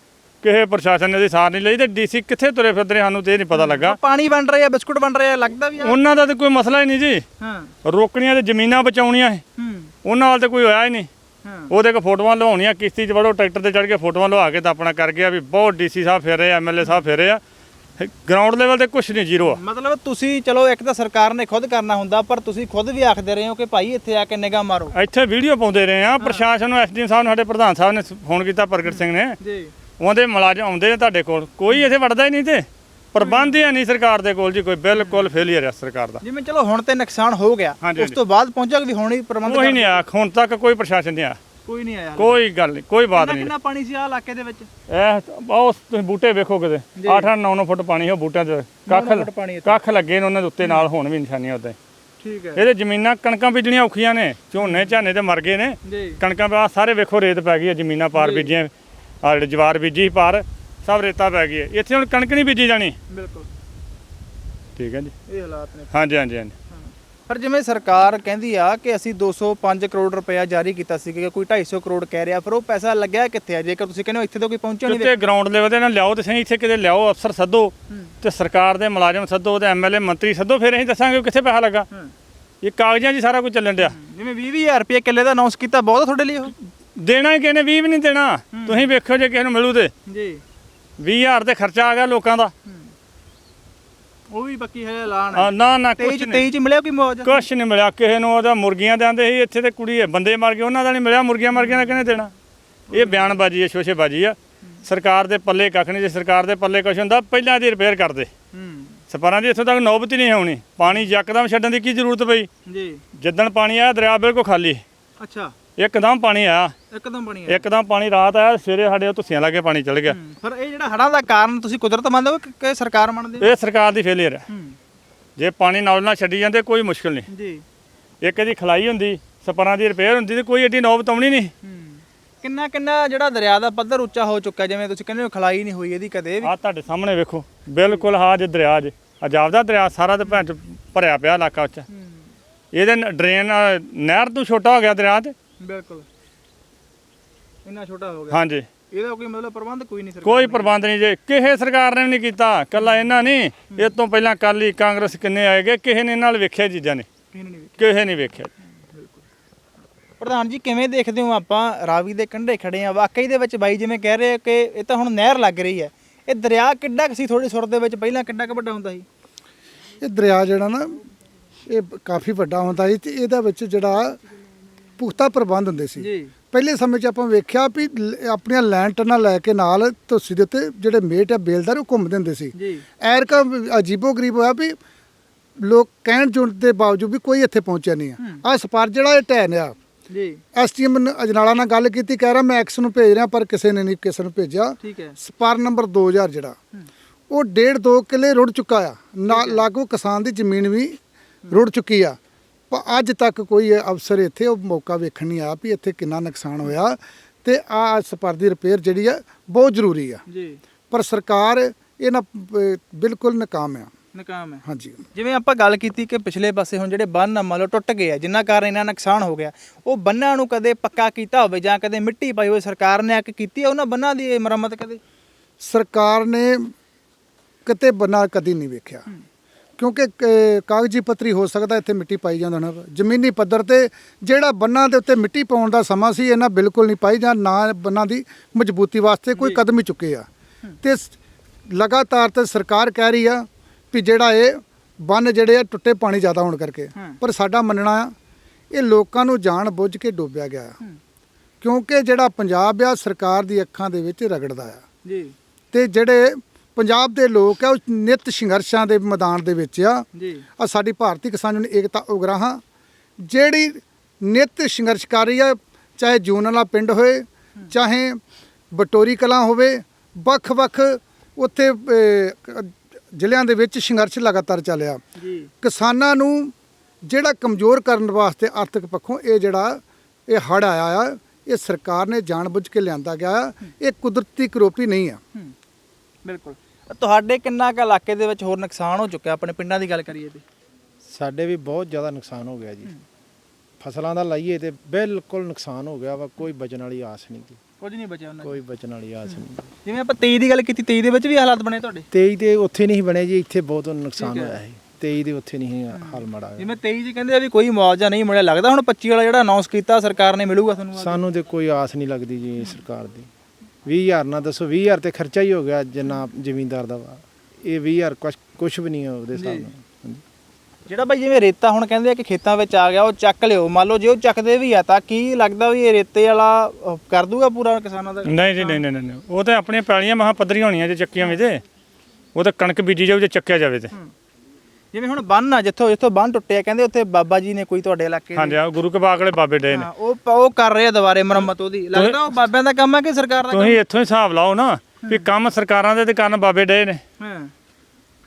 A: ਕਿਸੇ ਪ੍ਰਸ਼ਾਸਨ ਨੇ ਦੀ ਸਾਰ ਨਹੀਂ ਲਈ ਤੇ ਡੀਸੀ ਕਿੱਥੇ ਤੁਰੇ ਫਿਰਦੇ ਨੇ ਸਾਨੂੰ ਤੇ ਇਹ ਨਹੀਂ ਪਤਾ ਲੱਗਾ।
B: ਪਾਣੀ ਬਣ ਰਿਹਾ ਬਿਸਕੁਟ ਬਣ ਰਿਹਾ ਲੱਗਦਾ ਵੀ
A: ਉਹਨਾਂ ਦਾ ਤੇ ਕੋਈ ਮਸਲਾ ਹੀ ਨਹੀਂ ਜੀ।
B: ਹਾਂ।
A: ਰੋਕਣੀਆਂ ਤੇ ਜ਼ਮੀਨਾਂ ਬਚਾਉਣੀਆਂ
B: ਹੂੰ।
A: ਉਹਨਾਂ ਨਾਲ ਤੇ ਕੋਈ ਹੋਇਆ ਹੀ ਨਹੀਂ। ਉਹਦੇ ਕੋ ਫੋਟੋਆਂ ਲਵਾਉਣੀਆਂ ਕਿਸ਼ਤੀ 'ਚ ਵੜੋ ਟਰੈਕਟਰ ਤੇ ਚੜ ਕੇ ਫੋਟੋਆਂ ਲਵਾ ਕੇ ਤਾਂ ਆਪਣਾ ਕਰ ਗਿਆ ਵੀ ਬਹੁਤ ਡੀਸੀ ਸਾਹਿਬ ਫਿਰ ਐਮਐਲਏ ਸਾਹਿਬ ਫਿਰ ਆ। ਗਰਾਊਂਡ ਲੈਵਲ ਤੇ ਕੁਝ ਨਹੀਂ ਜ਼ੀਰੋ ਆ।
B: ਮਤਲਬ ਤੁਸੀਂ ਚਲੋ ਇੱਕ ਤਾਂ ਸਰਕਾਰ ਨੇ ਖੁਦ ਕਰਨਾ ਹੁੰਦਾ ਪਰ ਤੁਸੀਂ ਖੁਦ ਵੀ ਆਖਦੇ ਰਹੇ ਹੋ ਕਿ ਭਾਈ ਇੱਥੇ ਆ ਕੇ ਨਿਗਾਹ ਮਾਰੋ।
A: ਇੱਥੇ ਵੀਡੀਓ ਪਾਉਂਦੇ ਰਹੇ ਆ ਪ੍ਰਸ਼ਾਸਨ ਨੂੰ ਐਸਡੀਐਮ ਸਾਹਿਬ ਨੂੰ ਸਾਡੇ ਪ੍ਰਧਾਨ ਸਾਹਿਬ ਨੇ ਫੋਨ ਕੀਤਾ ਪ੍ਰਗਟ ਸਿੰਘ ਨੇ।
B: ਜੀ।
A: ਉਹਦੇ ਮੁਲਾਜ਼ਮ ਆਉਂਦੇ ਨੇ ਤੁਹਾਡੇ ਕੋਲ। ਕੋਈ ਇੱਥੇ ਵੜਦਾ ਹੀ ਨਹੀਂ ਤੇ ਪ੍ਰਬੰਧ ਹੀ ਨਹੀਂ ਸਰਕਾਰ ਦੇ ਕੋਲ ਜੀ ਕੋਈ ਬਿਲਕੁਲ ਫੇਲਿਅਰ ਹੈ ਸਰਕਾਰ ਦਾ।
B: ਜਿਵੇਂ ਚਲੋ ਹੁਣ ਤੇ ਨੁਕਸਾਨ ਹੋ ਗਿਆ। ਉਸ ਤੋਂ ਬਾਅਦ ਪਹੁੰਚਾ ਵੀ ਹੁਣ ਪ੍ਰਬੰਧ
A: ਕੋਈ ਨਹੀਂ ਆਇਆ ਹੁਣ ਤੱਕ ਕੋਈ ਪ੍ਰਸ਼ਾਸਨ ਨਹੀਂ ਆਇਆ
B: ਕੋਈ ਨਹੀਂ ਆਇਆ
A: ਕੋਈ ਗੱਲ ਨਹੀਂ ਕੋਈ ਬਾਤ ਨਹੀਂ।
B: ਕਿੰਨਾ ਪਾਣੀ ਸੀ ਆ ਇਲਾਕੇ ਦੇ ਵਿੱਚ?
A: ਇਹ ਬਹੁਤ ਤੁਸੀਂ ਬੂਟੇ ਵੇਖੋ ਕਿਤੇ। 8 8 9 9 ਫੁੱਟ ਪਾਣੀ ਉਹ ਬੂਟਿਆਂ 'ਚ ਕੱਖ। ਕੱਖ ਲੱਗੇ ਨੇ ਉਹਨਾਂ ਦੇ ਉੱਤੇ ਨਾਲ ਹੁਣ ਵੀ ਨਿਸ਼ਾਨੀਆਂ ਉੱਤੇ।
B: ਠੀਕ ਹੈ।
A: ਇਹਦੇ ਜ਼ਮੀਨਾਂ ਕਣਕਾਂ ਬੀਜਣੀਆਂ ਔਖੀਆਂ ਨੇ ਝੋਨੇ ਝਾਨੇ ਤੇ ਮਰ ਗਏ ਨੇ। ਕਣਕਾਂ ਪਾ ਸਾਰੇ ਵੇਖੋ ਰੇਤ ਪੈ ਗਈ ਹੈ ਜ਼ਮੀਨਾਂ ਪਾਰ ਬੀਜੀਆਂ ਆ ਜਿਹੜੇ ਜਵਾਰ ਬੀਜੀ ਪਾਰ ਸਭ ਰੇਤਾ ਪੈ ਗਈ ਹੈ। ਇੱਥੇ ਹੁਣ ਕਣਕ ਨਹੀਂ ਬੀਜੀ ਜਾਣੀ।
B: ਬਿਲਕੁਲ।
A: ਠੀਕ ਹੈ ਜੀ।
B: ਇਹ ਹਾਲਾਤ ਨੇ।
A: ਹਾਂਜੀ ਹਾਂਜੀ ਹਾਂਜੀ।
B: ਪਰ ਜਿਵੇਂ ਸਰਕਾਰ ਕਹਿੰਦੀ ਆ ਕਿ ਅਸੀਂ 205 ਕਰੋੜ ਰੁਪਇਆ ਜਾਰੀ ਕੀਤਾ ਸੀ ਕਿ ਕੋਈ 250 ਕਰੋੜ ਕਹਿ ਰਿਹਾ ਪਰ ਉਹ ਪੈਸਾ ਲੱਗਿਆ ਕਿੱਥੇ ਆ? ਜੇਕਰ ਤੁਸੀਂ ਕਹਿੰਦੇ ਹੋ ਇੱਥੇ ਤਾਂ ਕੋਈ ਪਹੁੰਚਿਆ ਨਹੀਂ
A: ਕਿਤੇ ਗਰਾਊਂਡ ਲੈਵਲ ਤੇ ਨਾ ਲਿਆਓ ਤੇ ਸਹੀ ਇੱਥੇ ਕਿਤੇ ਲਿਆਓ ਅਫਸਰ ਸੱਦੋ ਤੇ ਸਰਕਾਰ ਦੇ ਮੁਲਾਜ਼ਮ ਸੱਦੋ ਤੇ ਐਮਐਲਏ ਮੰਤਰੀ ਸੱਦੋ ਫਿਰ ਅਸੀਂ ਦੱਸਾਂਗੇ ਕਿੱਥੇ ਪੈਸਾ ਲੱਗਾ। ਇਹ ਕਾਗਜ਼ਾਂ 'ਚ ਸਾਰਾ ਕੁਝ ਚੱਲਣ ਡਿਆ।
B: ਜਿਵੇਂ 20000 ਰੁਪਏ ਕਿੱਲੇ ਦਾ ਅਨਾਉਂਸ ਕੀਤਾ ਬਹੁਤ ਤੁਹਾਡੇ ਲਈ ਉਹ?
A: ਦੇਣਾ ਹੀ ਕਿਹਨੇ 20 ਵੀ ਨਹੀਂ ਦੇਣਾ। ਤੁਸੀਂ ਵੇਖੋ ਜੇ ਕਿਸੇ ਨੂੰ ਮਿਲੂ ਤੇ।
B: ਜੀ।
A: 20000 ਤੇ ਖਰਚਾ ਆ ਗਿਆ ਲੋਕਾਂ ਦਾ।
B: ਉਹ ਵੀ ਬਾਕੀ ਹੈ ਐਲਾਨ
A: ਆ, ਨਾ ਨਾ
B: 23
A: ਕੁਝ
B: ਚ
A: ਨਹੀਂ।
B: 23 ਚ ਮਿਲਿਆ ਕੋਈ ਮੌਜ?
A: ਕੁਛ ਨਹੀਂ ਮਿਲਿਆ। ਕਿਸੇ ਨੂੰ ਉਹਦਾ ਮੁਰਗੀਆਂ ਦੇ ਆਂਦੇ ਸੀ ਇੱਥੇ ਤੇ ਕੁੜੀ ਹੈ ਬੰਦੇ ਮਰ ਗਏ ਉਹਨਾਂ ਦਾ ਨਹੀਂ ਮਿਲਿਆ ਮੁਰਗੀਆਂ ਮਰ ਗਈਆਂ ਦਾ ਕਿਹਨੇ ਦੇਣਾ? ਇਹ ਬਿਆਨਬਾਜ਼ੀ ਹੈ ਸ਼ੋਸ਼ੇਬਾਜ਼ੀ ਆ। ਸਰਕਾਰ ਦੇ ਪੱਲੇ ਕੱਖ ਨਹੀਂ ਜੇ ਸਰਕਾਰ ਦੇ ਪੱਲੇ ਕੁਛ ਹੁੰਦਾ ਪਹਿਲਾਂ ਦੀ ਰਿਪੇਅਰ ਕਰਦੇ।
B: ਹੂੰ।
A: ਸਪਰਾਂ ਦੀ ਇੱਥੋਂ ਤੱਕ ਨੌਬਤ ਹੀ ਨਹੀਂ ਆਉਣੀ। ਪਾਣੀ ਯਕਦਮ ਛੱਡਣ ਦੀ ਕੀ ਜ਼ਰੂਰਤ ਪਈ?
B: ਜੀ।
A: ਜਿੱਦਣ ਪਾਣੀ ਆਇਆ ਦਰਿਆ ਬਿਲਕੁਲ ਖਾਲੀ।
B: ਅੱਛਾ।
A: ਇੱਕਦਮ ਪਾਣੀ ਆਇਆ।
B: ਇੱਕਦਮ ਬਣੀ ਹੈ
A: ਇੱਕਦਮ ਪਾਣੀ ਰਾਤ ਆਇਆ ਸਵੇਰੇ ਸਾਡੇ ਉਹ ਤੁਸੀਆਂ ਲੱਗੇ ਪਾਣੀ ਚਲ ਗਿਆ।
B: ਪਰ ਇਹ ਜਿਹੜਾ ਹੜਾਂ ਦਾ ਕਾਰਨ ਤੁਸੀਂ ਕੁਦਰਤ ਮੰਨਦੇ ਹੋ ਕਿ- ਕਿ ਸਰਕਾਰ ਮੰਨਦੇ
A: ਇਹ ਸਰਕਾਰ ਦੀ ਫੇਲਿਅਰ ਹੈ। ਜੇ ਪਾਣੀ ਨਾਲ ਨਾਲ ਛੱਡੀ ਜਾਂਦੇ ਕੋਈ ਮੁਸ਼ਕਲ ਨਹੀਂ।
B: ਜੀ।
A: ਇੱਕ ਇਹਦੀ ਖਲਾਈ ਹੁੰਦੀ ਸਪਰਾਂ ਦੀ ਰਿਪੇਅਰ ਹੁੰਦੀ ਤੇ ਕੋਈ ਏਡੀ ਨੌਬਤ ਆਉਣੀ ਨਹੀਂ।
B: ਕਿੰਨਾ ਕਿੰਨਾ ਜਿਹੜਾ ਦਰਿਆ ਦਾ ਪੱਧਰ ਉੱਚਾ ਹੋ ਚੁੱਕਾ ਜਿਵੇਂ ਤੁਸੀਂ ਕਹਿੰਦੇ ਹੋ ਖਲਾਈ ਨਹੀਂ ਹੋਈ ਇਹਦੀ ਕਦੇ ਵੀ।
A: ਆ ਤੁਹਾਡੇ ਸਾਹਮਣੇ ਵੇਖੋ ਬਿਲਕੁਲ ਹਾਂ ਜੇ ਦਰਿਆ ਜੇ ਅਜਾਬ ਦਾ ਦਰਿਆ ਸਾਰਾ ਤੇ ਭੈਣ ਚ ਭਰਿਆ ਪਿਆ ਇਲਾਕਾ ਉੱਚ। ਇਹਦੇ ਡਰੇਨ ਨਹਿਰ ਤੋਂ ਛੋਟਾ ਹੋ ਗਿਆ ਦਰਿਆ ਤੇ।
B: ਬਿਲਕੁਲ। ਇੰਨਾ ਛੋਟਾ ਹੋ ਗਿਆ।
A: ਹਾਂਜੀ।
B: ਇਹਦਾ ਕੋਈ ਮਤਲਬ ਪ੍ਰਬੰਧ ਕੋਈ ਨਹੀਂ ਸਰਕਾਰ
A: ਕੋਈ ਪ੍ਰਬੰਧ ਨਹੀਂ ਜੇ। ਕਿਸੇ ਸਰਕਾਰ ਨੇ ਵੀ ਨਹੀਂ ਕੀਤਾ। ਕੱਲਾ ਇਹਨਾਂ ਨਹੀਂ। ਇਹ ਤੋਂ ਪਹਿਲਾਂ ਕਾਲੀ ਕਾਂਗਰਸ ਕਿੰਨੇ ਆਏਗੇ ਕਿਸੇ ਨੇ ਇਹਨਾਂ ਨਾਲ ਵੇਖਿਆ ਚੀਜ਼ਾਂ ਨੇ।
B: ਕਿਸੇ ਨੇ
A: ਵੇਖਿਆ।
B: ਪ੍ਰਧਾਨ ਜੀ ਕਿਵੇਂ ਦੇਖਦੇ ਹੋ ਆਪਾਂ ਰਾਵੀ ਦੇ ਕੰਢੇ ਖੜੇ ਆ? ਵਾਕਈ ਦੇ ਵਿੱਚ ਬਾਈ ਜਿਵੇਂ ਕਹਿ ਰਹੇ ਕਿ ਇਹ ਤਾਂ ਹੁਣ ਨਹਿਰ ਲੱਗ ਰਹੀ ਹੈ। ਇਹ ਦਰਿਆ ਕਿੱਡਾ ਕੁ ਸੀ? ਥੋੜੀ ਸੁਰ ਦੇ ਵਿੱਚ ਪਹਿਲਾਂ ਕਿੱਡਾ ਕੁ ਵੱਡਾ ਹੁੰਦਾ ਸੀ?
C: ਇਹ ਦਰਿਆ ਜਿਹੜਾ ਨਾ ਇਹ ਕਾਫੀ ਵੱਡਾ ਹੁੰਦਾ ਸੀ ਤੇ ਇਹਦਾ ਵਿੱਚ ਜਿਹੜਾ ਪੁਖਤਾ ਪ੍ਰਬੰਧ ਹੁੰਦੇ ਸੀ।
B: ਜੀ।
C: ਪਹਿਲੇ ਸਮੇਂ 'ਚ ਆਪਾਂ ਵੇਖਿਆ ਵੀ ਲ- ਆਪਣੀਆਂ ਲੈਂਟਰਨਾਂ ਲੈ ਕੇ ਨਾਲ ਧੁੱਸੀ ਦੇ ਉੱਤੇ ਜਿਹੜੇ ਮੇਟ ਆ ਬੇਲਦਾਰ ਉਹ ਘੁੰਮਦੇ ਹੁੰਦੇ ਸੀ।
B: ਜੀ।
C: ਐਰਕਾ ਅਜੀਬੋ ਗਰੀਬ ਹੋਇਆ ਵੀ ਲੋਕ ਕਹਿਣ ਜੁਣ ਦੇ ਬਾਵਜੂਦ ਵੀ ਕੋਈ ਇੱਥੇ ਪਹੁੰਚਿਆ ਨਹੀਂ ਆ। ਆ ਸਪਾਰ ਜਿਹੜਾ ਇਹ ਢਹਿ ਨਿਆ।
B: ਜੀ।
C: ਐਸਟੀਐਮ ਅਜਨਾਲਾ ਨਾਲ ਗੱਲ ਕੀਤੀ ਕਹਿ ਰਿਹਾ ਮੈਂ ਐਕਸ ਨੂੰ ਭੇਜ ਰਿਹਾ ਪਰ ਕਿਸੇ ਨੇ ਨਹੀਂ ਕਿਸੇ ਨੂੰ ਭੇਜਿਆ।
B: ਠੀਕ ਹੈ।
C: ਸਪਾਰ ਨੰਬਰ 2000 ਜਿਹੜਾ। ਉਹ ਡੇਢ ਦੋ ਕਿੱਲੇ ਰੁੜ ਚੁੱਕਾ ਆ। ਨਾ ਲਾਗੂ ਕਿਸਾਨ ਦੀ ਜ਼ਮੀਨ ਵੀ ਰੁੜ ਚੁੱਕੀ ਆ। ਪਰ ਅੱਜ ਤੱਕ ਕੋਈ ਅਫਸਰ ਇੱਥੇ ਉਹ ਮੌਕਾ ਵੇਖਣ ਨਹੀਂ ਆਇਆ ਵੀ ਇੱਥੇ ਕਿੰਨਾ ਨੁਕਸਾਨ ਹੋਇਆ ਤੇ ਆ ਸਪਾਰ ਦੀ ਰਿਪੇਅਰ ਜਿਹੜੀ ਆ ਬਹੁਤ ਜ਼ਰੂਰੀ ਆ।
B: ਜੀ।
C: ਪਰ ਸਰਕਾਰ ਇਹਨਾਂ ਅਹ, ਬਿਲਕੁਲ ਨਾਕਾਮ ਆ।
B: ਨਕਾਮ ਹੈ
C: ਹਾਂਜੀ।
B: ਜਿਵੇਂ ਆਪਾਂ ਗੱਲ ਕੀਤੀ ਕਿ ਪਿਛਲੇ ਪਾਸੇ ਹੁਣ ਜਿਹੜੇ ਬੰਨ ਆ ਮੰਨ ਲਓ ਟੁੱਟ ਗਏ ਆ ਜਿੰਨਾ ਕਾਰਨ ਇਹਨਾਂ ਨੁਕਸਾਨ ਹੋ ਗਿਆ ਉਹ ਬੰਨਾਂ ਨੂੰ ਕਦੇ ਪੱਕਾ ਕੀਤਾ ਹੋਵੇ ਜਾਂ ਕਦੇ ਮਿੱਟੀ ਪਾਈ ਹੋਵੇ ਸਰਕਾਰ ਨੇ ਆ ਕੇ ਕੀਤੀ ਹੈ ਉਹਨਾਂ ਬੰਨਾਂ ਦੀ ਮੁਰੰਮਤ ਕਦੇ?
C: ਸਰਕਾਰ ਨੇ ਕਿਤੇ ਬਣਾ ਕਦੀ ਨਹੀਂ ਵੇਖਿਆ। ਕਿਉਂਕਿ ਕ- ਕਾਗਜ਼ੀ ਪੱਤਰੀ ਹੋ ਸਕਦਾ ਇੱਥੇ ਮਿੱਟੀ ਪਾਈ ਜਾਂਦਾ ਨਾ ਜ਼ਮੀਨੀ ਪੱਧਰ ਤੇ ਜਿਹੜਾ ਬੰਨਾਂ ਦੇ ਉੱਤੇ ਮਿੱਟੀ ਪਾਉਣ ਦਾ ਸਮਾਂ ਸੀ ਇਹਨਾਂ ਬਿਲਕੁਲ ਨਹੀਂ ਪਾਈ ਜਾਂ ਨਾ ਬੰਨਾਂ ਦੀ ਮਜ਼ਬੂਤੀ ਵਾਸਤੇ ਕੋਈ ਕਦਮ ਹੀ ਚੁੱਕੇ ਆ। ਤੇ ਸ- ਲਗਾਤਾਰ ਤੇ ਸਰਕਾਰ ਕਹਿ ਰਹੀ ਆ ਵੀ ਜਿਹੜਾ ਇਹ ਬੰਨ ਜਿਹੜੇ ਆ ਟੁੱਟੇ ਪਾਣੀ ਜ਼ਿਆਦਾ ਹੋਣ ਕਰਕੇ। ਪਰ ਸਾਡਾ ਮੰਨਣਾ ਆ ਇਹ ਲੋਕਾਂ ਨੂੰ ਜਾਣ ਬੁੱਝ ਕੇ ਡੋਬਿਆ ਗਿਆ। ਆ ਕਿਉਂਕਿ ਜਿਹੜਾ ਪੰਜਾਬ ਆ ਸਰਕਾਰ ਦੀ ਅੱਖਾਂ ਦੇ ਵਿੱਚ ਰਗੜਦਾ ਆ।
B: ਜੀ।
C: ਤੇ ਜਿਹੜੇ ਪੰਜਾਬ ਦੇ ਲੋਕ ਆ ਉਹ ਨਿਤ ਸੰਘਰਸ਼ਾਂ ਦੇ ਮੈਦਾਨ ਦੇ ਵਿੱਚ ਆ।
B: ਜੀ।
C: ਆ ਸਾਡੀ ਭਾਰਤੀ ਕਿਸਾਨ ਯੂਨੀਅਨ ਏਕਤਾ ਉਗਰਾਹਾਂ। ਜਿਹੜੀ ਨਿਤ ਸੰਘਰਸ਼ ਕਰ ਰਹੀ ਆ ਚਾਹੇ ਜੂਨ ਵਾਲਾ ਪਿੰਡ ਹੋਏ ਚਾਹੇ ਬਟੋਰੀ ਕਲਾਂ ਹੋਵੇ ਵੱਖ-ਵੱਖ ਉੱਥੇ ਜ਼ਿਲ੍ਹਿਆਂ ਦੇ ਵਿੱਚ ਸੰਘਰਸ਼ ਲਗਾਤਾਰ ਚੱਲਿਆ।
B: ਜੀ।
C: ਕਿਸਾਨਾਂ ਨੂੰ ਜਿਹੜਾ ਕਮਜ਼ੋਰ ਕਰਨ ਵਾਸਤੇ ਆਰਥਿਕ ਪੱਖੋਂ ਇਹ ਜਿਹੜਾ ਇਹ ਹੜ ਆਇਆ ਆ ਇਹ ਸਰਕਾਰ ਨੇ ਜਾਣਬੁੱਝ ਕੇ ਲਿਆਂਦਾ ਗਿਆ। ਇਹ ਕੁਦਰਤੀ ਕਰੋਪੀ ਨਹੀਂ ਆ।
B: ਬਿਲਕੁਲ। ਤੁਹਾਡੇ ਕਿੰਨਾ ਕੁ ਇਲਾਕੇ ਦੇ ਵਿੱਚ ਹੋਰ ਨੁਕਸਾਨ ਹੋ ਚੁੱਕਿਆ? ਆਪਣੇ ਪਿੰਡਾਂ ਦੀ ਗੱਲ ਕਰੀਏ ਤੇ
D: ਸਾਡੇ ਵੀ ਬਹੁਤ ਜ਼ਿਆਦਾ ਨੁਕਸਾਨ ਹੋ ਗਿਆ ਜੀ। ਫਸਲਾਂ ਦਾ ਲਾਈਏ ਤੇ ਬਿਲਕੁਲ ਨੁਕਸਾਨ ਹੋ ਗਿਆ ਵਾ ਕੋਈ ਬਚਣ ਵਾਲੀ ਆਸ ਨਹੀਂ ਗੀ
B: ਕੁਝ ਨਹੀਂ ਬਚਿਆ ਉਹਨਾਂ
D: ਕੋਈ ਬਚਣ ਵਾਲੀ ਆਸ ਨਹੀਂ।
B: ਜਿਵੇਂ ਆਪਾਂ 23 ਦੀ ਗੱਲ ਕੀਤੀ 23 ਦੇ ਵਿੱਚ ਵੀ ਹਾਲਾਤ ਬਣੇ ਤੁਹਾਡੇ?
D: 23 ਤੇ ਉੱਥੇ ਨਹੀਂ ਬਣੇ ਜੀ ਇੱਥੇ ਬਹੁਤ ਨੁਕਸਾਨ
B: ਹੈ।
D: ਹੋਇਆ ਸੀ। 23 ਦੇ ਉੱਥੇ ਨਹੀਂ ਹਾਲ ਮਾੜਾ।
B: ਜਿਵੇਂ 23 ਜੀ ਕਹਿੰਦੇ ਆ ਵੀ ਕੋਈ ਮੁਆਵਜ਼ਾ ਨਹੀਂ ਮਿਲਿਆ ਲੱਗਦਾ ਹੁਣ 25 ਵਾਲਾ ਜਿਹੜਾ ਅਨਾਉਂਸ ਕੀਤਾ ਸਰਕਾਰ ਨੇ ਮਿਲੂਗਾ ਤੁਹਾਨੂੰ
D: ਸਾਨੂੰ ਤੇ ਕੋਈ ਆਸ ਨਹੀਂ ਲੱਗਦੀ ਜੀ ਸਰਕਾਰ ਦੀ। 20000 ਨਾ ਦੱਸੋ 20000 ਤੇ ਖਰਚਾ ਹੀ ਹੋ ਗਿਆ ਜਿੰਨਾ ਜ਼ਮੀਨਦਾਰ ਦਾ ਵਾ। ਇਹ 20000 ਕੁਛ ਕੁਛ ਵੀ ਨਹੀਂ ਉਹਦੇ ਹਿਸਾਬ ਨਾਲ। ਹਾਂਜੀ।
B: ਜਿਹੜਾ ਬਾਈ ਜਿਵੇਂ ਰੇਤਾ ਹੁਣ ਕਹਿੰਦੇ ਆ ਕਿ ਖੇਤਾਂ ਵਿੱਚ ਆ ਗਿਆ ਉਹ ਚੱਕ ਲਿਓ। ਮੰਨ ਲਓ ਜੇ ਉਹ ਚੱਕਦੇ ਵੀ ਆ ਤਾਂ ਕੀ ਲੱਗਦਾ ਵੀ ਇਹ ਰੇਤੇ ਵਾਲਾ ਅਹ, ਕਰ ਦੂਗਾ ਪੂਰਾ ਕਿਸਾਨਾਂ ਦਾ?
A: ਨਹੀਂ ਜੀ ਨਹੀਂ ਨਹੀਂ ਨਹੀਂ ਨਹੀਂ। ਉਹ ਤਾਂ ਆਪਣੀਆਂ ਪੈਲੀਆਂ ਮਹਾ ਪੱਧਰੀਆਂ ਹੋਣੀਆਂ ਜੇ ਚੱਕੀਆਂ ਵੀ ਤੇ। ਉਹ ਤਾਂ ਕਣਕ ਬੀਜੀ ਜਾਊ ਜੇ ਚੱਕਿਆ ਜਾਵੇ ਤੇ।
B: ਜਿਵੇਂ ਹੁਣ ਬੰਨ ਆ ਜਿੱਥੋਂ ਜਿੱਥੋਂ ਬੰਨ ਟੁੱਟਿਆ ਕਹਿੰਦੇ ਉੱਥੇ ਬਾਬਾ ਜੀ ਨੇ ਕੋਈ ਤੁਹਾਡੇ ਇਲਾਕੇ ਦੇ
A: ਹਾਂਜੀ ਆ ਗੁਰੂ ਕੇ ਬਾਗ ਵਾਲੇ ਬਾਬੇ ਡੇ ਨੇ।
B: ਹਾਂ, ਉਹ ਉਹ ਕਰ ਰਹੇ ਆ ਦੁਬਾਰੇ ਮੁਰੰਮਤ ਉਹਦੀ। ਲੱਗਦਾ ਉਹ ਬਾਬਿਆਂ ਦਾ ਕੰਮ ਹੈ ਕਿ ਸਰਕਾਰ ਦਾ
A: ਤੁਸੀਂ ਇੱਥੋਂ ਹੀ ਹਿਸਾਬ ਲਾਓ ਨਾ ਵੀ ਕੰਮ ਸਰਕਾਰਾਂ ਦੇ ਤੇ ਕਰਨ ਬਾਬੇ ਡੇ ਨੇ।
B: ਹਾਂ।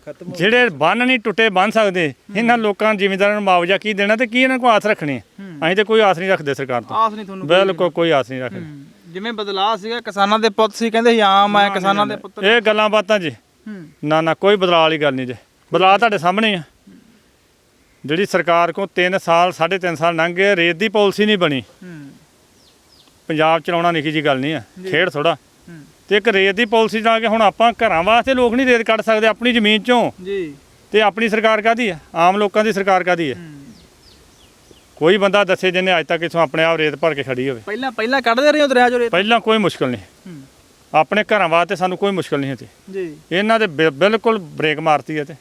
D: ਖਤਮ
A: ਜਿਹੜੇ ਬੰਨ ਨਹੀਂ ਟੁੱਟੇ ਬੰਨ ਸਕਦੇ ਇਹਨਾਂ ਲੋਕਾਂ ਜ਼ਿਮੀਂਦਾਰਾਂ ਨੂੰ ਮੁਆਵਜ਼ਾ ਕੀ ਦੇਣਾ ਤੇ ਕੀ ਇਹਨਾਂ ਕੋਲ ਆਸ ਰੱਖਣੀ ਹੈ? ਅਸੀਂ ਤੇ ਕੋਈ ਆਸ ਨਹੀਂ ਰੱਖਦੇ ਸਰਕਾਰ ਤੋਂ।
B: ਆਸ ਨਹੀਂ ਤੁਹਾਨੂੰ
A: ਬਿਲਕੁਲ ਕੋਈ ਆਸ ਨਹੀਂ ਰੱਖਦੇ।
B: ਹੂੰ। ਜਿਵੇਂ ਬਦਲਾਅ ਸੀਗਾ ਕਿਸਾਨਾਂ ਦੇ ਪੁੱਤ ਸੀ ਕਹਿੰਦੇ ਸੀ ਆਮ ਆ ਕਿਸਾਨਾਂ ਦੇ ਪੁੱਤ
A: ਇਹ ਗੱਲਾਂ ਬਾਤਾਂ ਜੀ।
B: ਹੂੰ।
A: ਨਾ ਨਾ ਕੋਈ ਬਦਲਾਅ ਵਾਲੀ ਗੱਲ ਨਹੀਂ ਜੇ। ਬਦਲਾਅ ਤੁਹਾਡੇ ਸਾਹਮਣੇ ਹੀ ਆ। ਜਿਹੜੀ ਸਰਕਾਰ ਕੋ 3 ਸਾਲ 3.5 ਸਾਲ ਲੰਘ ਗਏ ਰੇਤ ਦੀ ਪਾਲਿਸੀ ਨਹੀਂ ਬਣੀ।
B: ਹੂੰ
A: ਪੰਜਾਬ ਚਲਾਉਣਾ ਨਿੱਕੀ ਜੀ ਗੱਲ ਨਹੀਂ ਆ। ਖੇਡ ਥੋੜਾ
B: ਹੂੰ।
A: ਤੇ ਇੱਕ ਰੇਤ ਦੀ ਪਾਲਿਸੀ ਜਾ ਕੇ ਹੁਣ ਆਪਾਂ ਘਰਾਂ ਵਾਸਤੇ ਲੋਕ ਨਹੀਂ ਰੇਤ ਕੱਢ ਸਕਦੇ ਆਪਣੀ ਜ਼ਮੀਨ ਚੋਂ।
B: ਜੀ।
A: ਤੇ ਆਪਣੀ ਸਰਕਾਰ ਕਾਦੀ ਆ? ਆਮ ਲੋਕਾਂ ਦੀ ਸਰਕਾਰ ਕਾਦੀ ਆ?
B: ਹੂੰ।
A: ਕੋਈ ਬੰਦਾ ਦੱਸੇ ਜਿਹਨੇ ਅੱਜ ਤੱਕ ਇਥੋਂ ਆਪਣੇ ਆਪ ਰੇਤ ਭਰ ਕੇ ਖੜੀ ਹੋਵੇ।
B: ਪਹਿਲਾਂ ਪਹਿਲਾਂ ਕੱਢਦੇ ਰਹੇ ਹੋ ਦਰਿਆ ਚੋਂ ਰੇਤ?
A: ਪਹਿਲਾਂ ਕੋਈ ਮੁਸ਼ਕਲ ਨਹੀਂ।
B: ਹੂੰ।
A: ਆਪਣੇ ਘਰਾਂ ਵਾਸਤੇ ਸਾਨੂੰ ਕੋਈ ਮੁਸ਼ਕਲ ਨਹੀਂ ਹੁੰਦੀ
B: ਜੀ।
A: ਇਹਨਾਂ ਦੇ ਬਿਲਕੁਲ ਬ੍ਰੇਕ ਮਾਰਤੀ ਹੈ ਤੇ।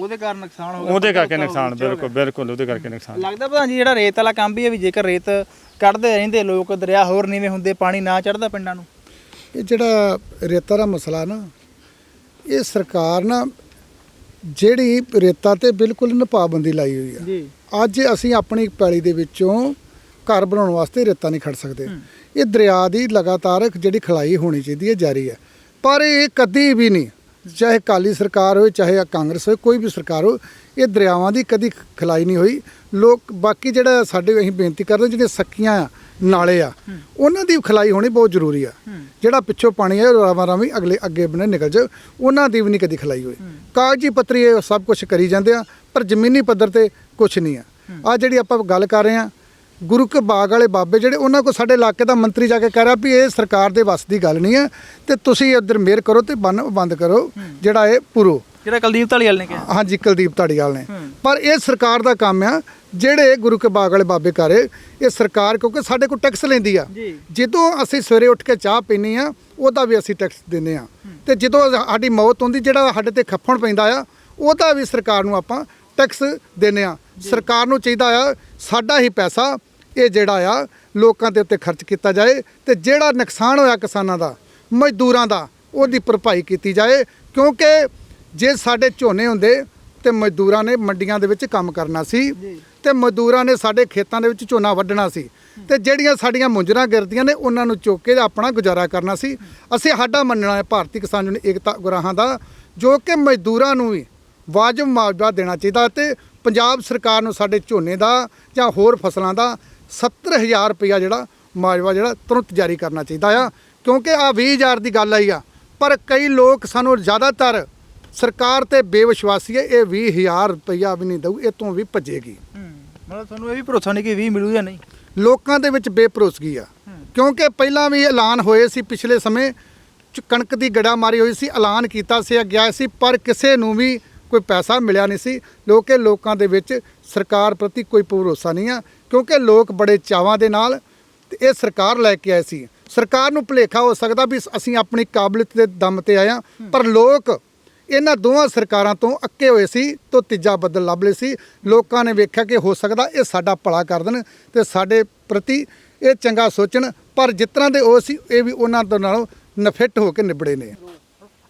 B: ਉਹਦੇ ਕਾਰਨ ਨੁਕਸਾਨ ਹੋ ਗਿਆ
A: ਉਹਦੇ ਕਰਕੇ ਨੁਕਸਾਨ ਬਿਲਕੁਲ ਬਿਲਕੁਲ ਉਹਦੇ ਕਰਕੇ ਨੁਕਸਾਨ।
B: ਲੱਗਦਾ ਪ੍ਰਧਾਨ ਜੀ ਜਿਹੜਾ ਰੇਤ ਵਾਲਾ ਕੰਮ ਵੀ ਹੈ ਵੀ ਜੇਕਰ ਰੇਤ ਕੱਢਦੇ ਰਹਿੰਦੇ ਲੋਕ ਦਰਿਆ ਹੋਰ ਨੀਵੇਂ ਹੁੰਦੇ ਪਾਣੀ ਨਾ ਚੜਦਾ ਪਿੰਡਾਂ ਨੂੰ।
C: ਇਹ ਜਿਹੜਾ ਰੇਤਾ ਦਾ ਮਸਲਾ ਨਾ ਇਹ ਸਰਕਾਰ ਨਾ ਜਿਹੜੀ ਰੇਤਾ ਤੇ ਬਿਲਕੁਲ ਨਪਾਬੰਦੀ ਲਾਈ ਹੋਈ ਆ।
B: ਜੀ।
C: ਅੱਜ ਅਸੀਂ ਆਪਣੀ ਪੈਲੀ ਦੇ ਵਿੱਚੋਂ ਘਰ ਬਣਾਉਣ ਵਾਸਤੇ ਰੇਤਾ ਨਹੀਂ ਖੜ ਸਕਦੇ। ਇਹ ਦਰਿਆ ਦੀ ਲਗਾਤਾਰ ਜਿਹੜੀ ਖਲਾਈ ਹੋਣੀ ਚਾਹੀਦੀ ਹੈ ਜਾਰੀ ਹੈ। ਪਰ ਇਹ ਕਦੀ ਵੀ ਨਹੀਂ ਚਾਹੇ ਕਾਲੀ ਸਰਕਾਰ ਹੋਵੇ ਚਾਹੇ ਕਾਂਗਰਸ ਹੋਵੇ ਕੋਈ ਵੀ ਸਰਕਾਰ ਹੋ ਇਹ ਦਰਿਆਵਾਂ ਦੀ ਕਦੀ ਖਲਾਈ ਨਹੀਂ ਹੋਈ। ਲੋਕ ਬਾਕੀ ਜਿਹੜਾ ਸਾਡੇ ਅਸੀਂ ਬੇਨਤੀ ਕਰਦੇ ਜਿਹੜੇ ਸੱਕੀਆਂ ਆ ਨਾਲੇ ਆ ਉਹਨਾਂ ਦੀ ਖਲਾਈ ਹੋਣੀ ਬਹੁਤ ਜ਼ਰੂਰੀ ਆ। ਜਿਹੜਾ ਪਿੱਛੋਂ ਪਾਣੀ ਹੈ ਰਾਵਾਂ ਰਾਵੀ ਅਗਲੇ ਅੱਗੇ ਬਣੇ ਨਿਕਲ ਜਾ ਉਹਨਾਂ ਦੀ ਵੀ ਨਹੀਂ ਕਦੀ ਖਲਾਈ ਹੋਈ। ਕਾਗਜ਼ੀ ਪੱਤਰੀ ਇਹ ਸਭ ਕੁਝ ਕਰੀ ਜਾਂਦੇ ਆ ਪਰ ਜ਼ਮੀਨੀ ਪੱਧਰ ਤੇ ਕੁਝ ਨਹੀਂ ਆ। ਆ ਜਿਹੜੀ ਆਪਾਂ ਗੱਲ ਕਰ ਰਹੇ ਆ ਗੁਰੂ ਕੇ ਬਾਗ ਵਾਲੇ ਬਾਬੇ ਜਿਹੜੇ ਉਹਨਾਂ ਕੋ ਸਾਡੇ ਇਲਾਕੇ ਦਾ ਮੰਤਰੀ ਜਾ ਕੇ ਕਹਿ ਰਿਹਾ ਵੀ ਇਹ ਸਰਕਾਰ ਦੇ ਵੱਸ ਦੀ ਗੱਲ ਨਹੀਂ ਹੈ ਤੇ ਤੁਸੀਂ ਇੱਧਰ ਮੇਰ ਕਰੋ ਤੇ ਬੰਨ ਬੰਦ ਕਰੋ ਜਿਹੜਾ ਇਹ ਪੁਰੋ।
B: ਜਿਹੜਾ ਕੁਲਦੀਪ ਢਾਲੀਵਾਲ ਨੇ ਕਿਹਾ।
C: ਹਾਂਜੀ ਕੁਲਦੀਪ ਢਾੜੀਵਾਲ ਨੇ। ਪਰ ਇਹ ਸਰਕਾਰ ਦਾ ਕੰਮ ਆ ਜਿਹੜੇ ਗੁਰੂ ਕੇ ਬਾਗ ਵਾਲੇ ਬਾਬੇ ਕਰੇ ਇਹ ਸਰਕਾਰ ਕਿਉਂਕਿ ਸਾਡੇ ਕੋਲ ਟੈਕਸ ਲੈਂਦੀ ਆ। ਜਦੋਂ ਅਸੀਂ ਸਵੇਰੇ ਉੱਠ ਕੇ ਚਾਹ ਪੀਂਦੇ ਆ ਉਹਦਾ ਵੀ ਅਸੀਂ ਟੈਕਸ ਦਿੰਦੇ ਆ। ਤੇ ਜਦੋਂ ਸਾਡੀ ਮੌਤ ਹੁੰਦੀ ਜਿਹੜਾ ਸਾਡੇ ਤੇ ਖੱਫਣ ਪੈਂਦਾ ਆ ਉਹਦਾ ਵੀ ਸਰਕਾਰ ਨੂੰ ਆਪਾਂ ਟੈਕਸ ਦਿੰਦੇ ਆ। ਸਰਕਾਰ ਨੂੰ ਚਾਹੀਦਾ ਆ ਸਾਡਾ ਹੀ ਪੈਸਾ ਇਹ ਜਿਹੜਾ ਆ ਲੋਕਾਂ ਦੇ ਉੱਤੇ ਖਰਚ ਕੀਤਾ ਜਾਏ ਤੇ ਜਿਹੜਾ ਨੁਕਸਾਨ ਹੋਇਆ ਕਿਸਾਨਾਂ ਦਾ ਮਜ਼ਦੂਰਾਂ ਦਾ ਉਹਦੀ ਭਰਪਾਈ ਕੀਤੀ ਜਾਏ ਕਿਉਂਕਿ ਜੇ ਸਾਡੇ ਝੋਨੇ ਹੁੰਦੇ ਤੇ ਮਜ਼ਦੂਰਾਂ ਨੇ ਮੰਡੀਆਂ ਦੇ ਵਿੱਚ ਕੰਮ ਕਰਨਾ ਸੀ ਤੇ ਮਜ਼ਦੂਰਾਂ ਨੇ ਸਾਡੇ ਖੇਤਾਂ ਦੇ ਵਿੱਚ ਝੋਨਾ ਵੱਢਣਾ ਸੀ ਤੇ ਜਿਹੜੀਆਂ ਸਾਡੀਆਂ ਮੁੰਜਰਾਂ ਗਿਰਦੀਆਂ ਨੇ ਉਹਨਾਂ ਨੂੰ ਚੁੱਕ ਕੇ ਆਪਣਾ ਗੁਜ਼ਾਰਾ ਕਰਨਾ ਸੀ। ਅਸੀਂ ਸਾਡਾ ਮੰਨਣਾ ਹੈ ਭਾਰਤੀ ਕਿਸਾਨ ਯੂਨੀਅਨ ਏਕਤਾ ਗੁਰਾਹਾਂ ਦਾ ਜੋ ਕਿ ਮਜ਼ਦੂਰਾਂ ਨੂੰ ਵੀ ਵਾਜਬ ਮੁਆਵਜ਼ਾ ਦੇਣਾ ਚਾਹੀਦਾ ਤੇ ਪੰਜਾਬ ਸਰਕਾਰ ਨੂੰ ਸਾਡੇ ਝੋਨੇ ਦਾ ਜਾਂ ਹੋਰ ਫਸਲਾਂ ਦਾ 70000 ਰੁਪਇਆ ਜਿਹੜਾ ਮੁਆਵਜ਼ਾ ਜਿਹੜਾ ਤੁਰੰਤ ਜਾਰੀ ਕਰਨਾ ਚਾਹੀਦਾ ਆ। ਕਿਉਂਕਿ ਆ 20000 ਦੀ ਗੱਲ ਆਈ ਆ। ਪਰ ਕਈ ਲੋਕ ਸਾਨੂੰ ਜ਼ਿਆਦਾਤਰ ਸਰਕਾਰ ਤੇ ਬੇਵਿਸ਼ਵਾਸੀ ਹੈ ਇਹ 20000 ਰੁਪਇਆ ਵੀ ਨਹੀਂ ਦਊ ਇਹ ਤੋਂ ਵੀ ਭੱਜੇਗੀ।
B: ਮਤਲਬ ਤੁਹਾਨੂੰ ਇਹ ਵੀ ਭਰੋਸਾ ਨਹੀਂ ਕਿ 20 ਮਿਲੂ ਜਾਂ ਨਹੀਂ?
C: ਲੋਕਾਂ ਦੇ ਵਿੱਚ ਬੇਭਰੋਸਗੀ ਆ? ਕਿਉਂਕਿ ਪਹਿਲਾਂ ਵੀ ਐਲਾਨ ਹੋਏ ਸੀ ਪਿਛਲੇ ਸਮੇਂ ਚ ਕਣਕ ਦੀ ਗੜਾ ਮਾਰੀ ਹੋਈ ਸੀ ਐਲਾਨ ਕੀਤਾ ਸੀ ਗਿਆ ਸੀ ਪਰ ਕਿਸੇ ਨੂੰ ਵੀ ਕੋਈ ਪੈਸਾ ਮਿਲਿਆ ਨਹੀਂ ਸੀ। ਲੋਕੇ ਲੋਕਾਂ ਦੇ ਵਿੱਚ ਸਰਕਾਰ ਪ੍ਰਤੀ ਕੋਈ ਭਰੋਸਾ ਨਹੀਂ ਆ। ਕਿਉਂਕਿ ਲੋਕ ਬੜੇ ਚਾਵਾਂ ਦੇ ਨਾਲ ਤੇ ਇਹ ਸਰਕਾਰ ਲੈ ਕੇ ਆਏ ਸੀ। ਸਰਕਾਰ ਨੂੰ ਭੁਲੇਖਾ ਹੋ ਸਕਦਾ ਵੀ ਅਸੀਂ ਆਪਣੀ ਕਾਬਲੀਅਤ ਦੇ ਦਮ ਤੇ ਆਇਆ ਪਰ ਲੋਕ ਇਹਨਾਂ ਦੋਵਾਂ ਸਰਕਾਰਾਂ ਤੋਂ ਅੱਕੇ ਹੋਏ ਸੀ ਤੋਂ ਤੀਜਾ ਬਦਲ ਲੱਭ ਲਏ ਸੀ। ਲੋਕਾਂ ਨੇ ਵੇਖਿਆ ਕਿ ਹੋ ਸਕਦਾ ਇਹ ਸਾਡਾ ਭਲਾ ਕਰ ਦੇਣ ਤੇ ਸਾਡੇ ਪ੍ਰਤੀ ਇਹ ਚੰਗਾ ਸੋਚਣ ਪਰ ਜਿਸ ਤਰ੍ਹਾਂ ਦੇ ਉਹ ਸੀ ਇਹ ਵੀ ਉਹਨਾਂ ਤੋਂ ਨਾਲੋਂ ਨਫਿੱਟ ਹੋ ਕੇ ਨਿਬੜੇ ਨੇ।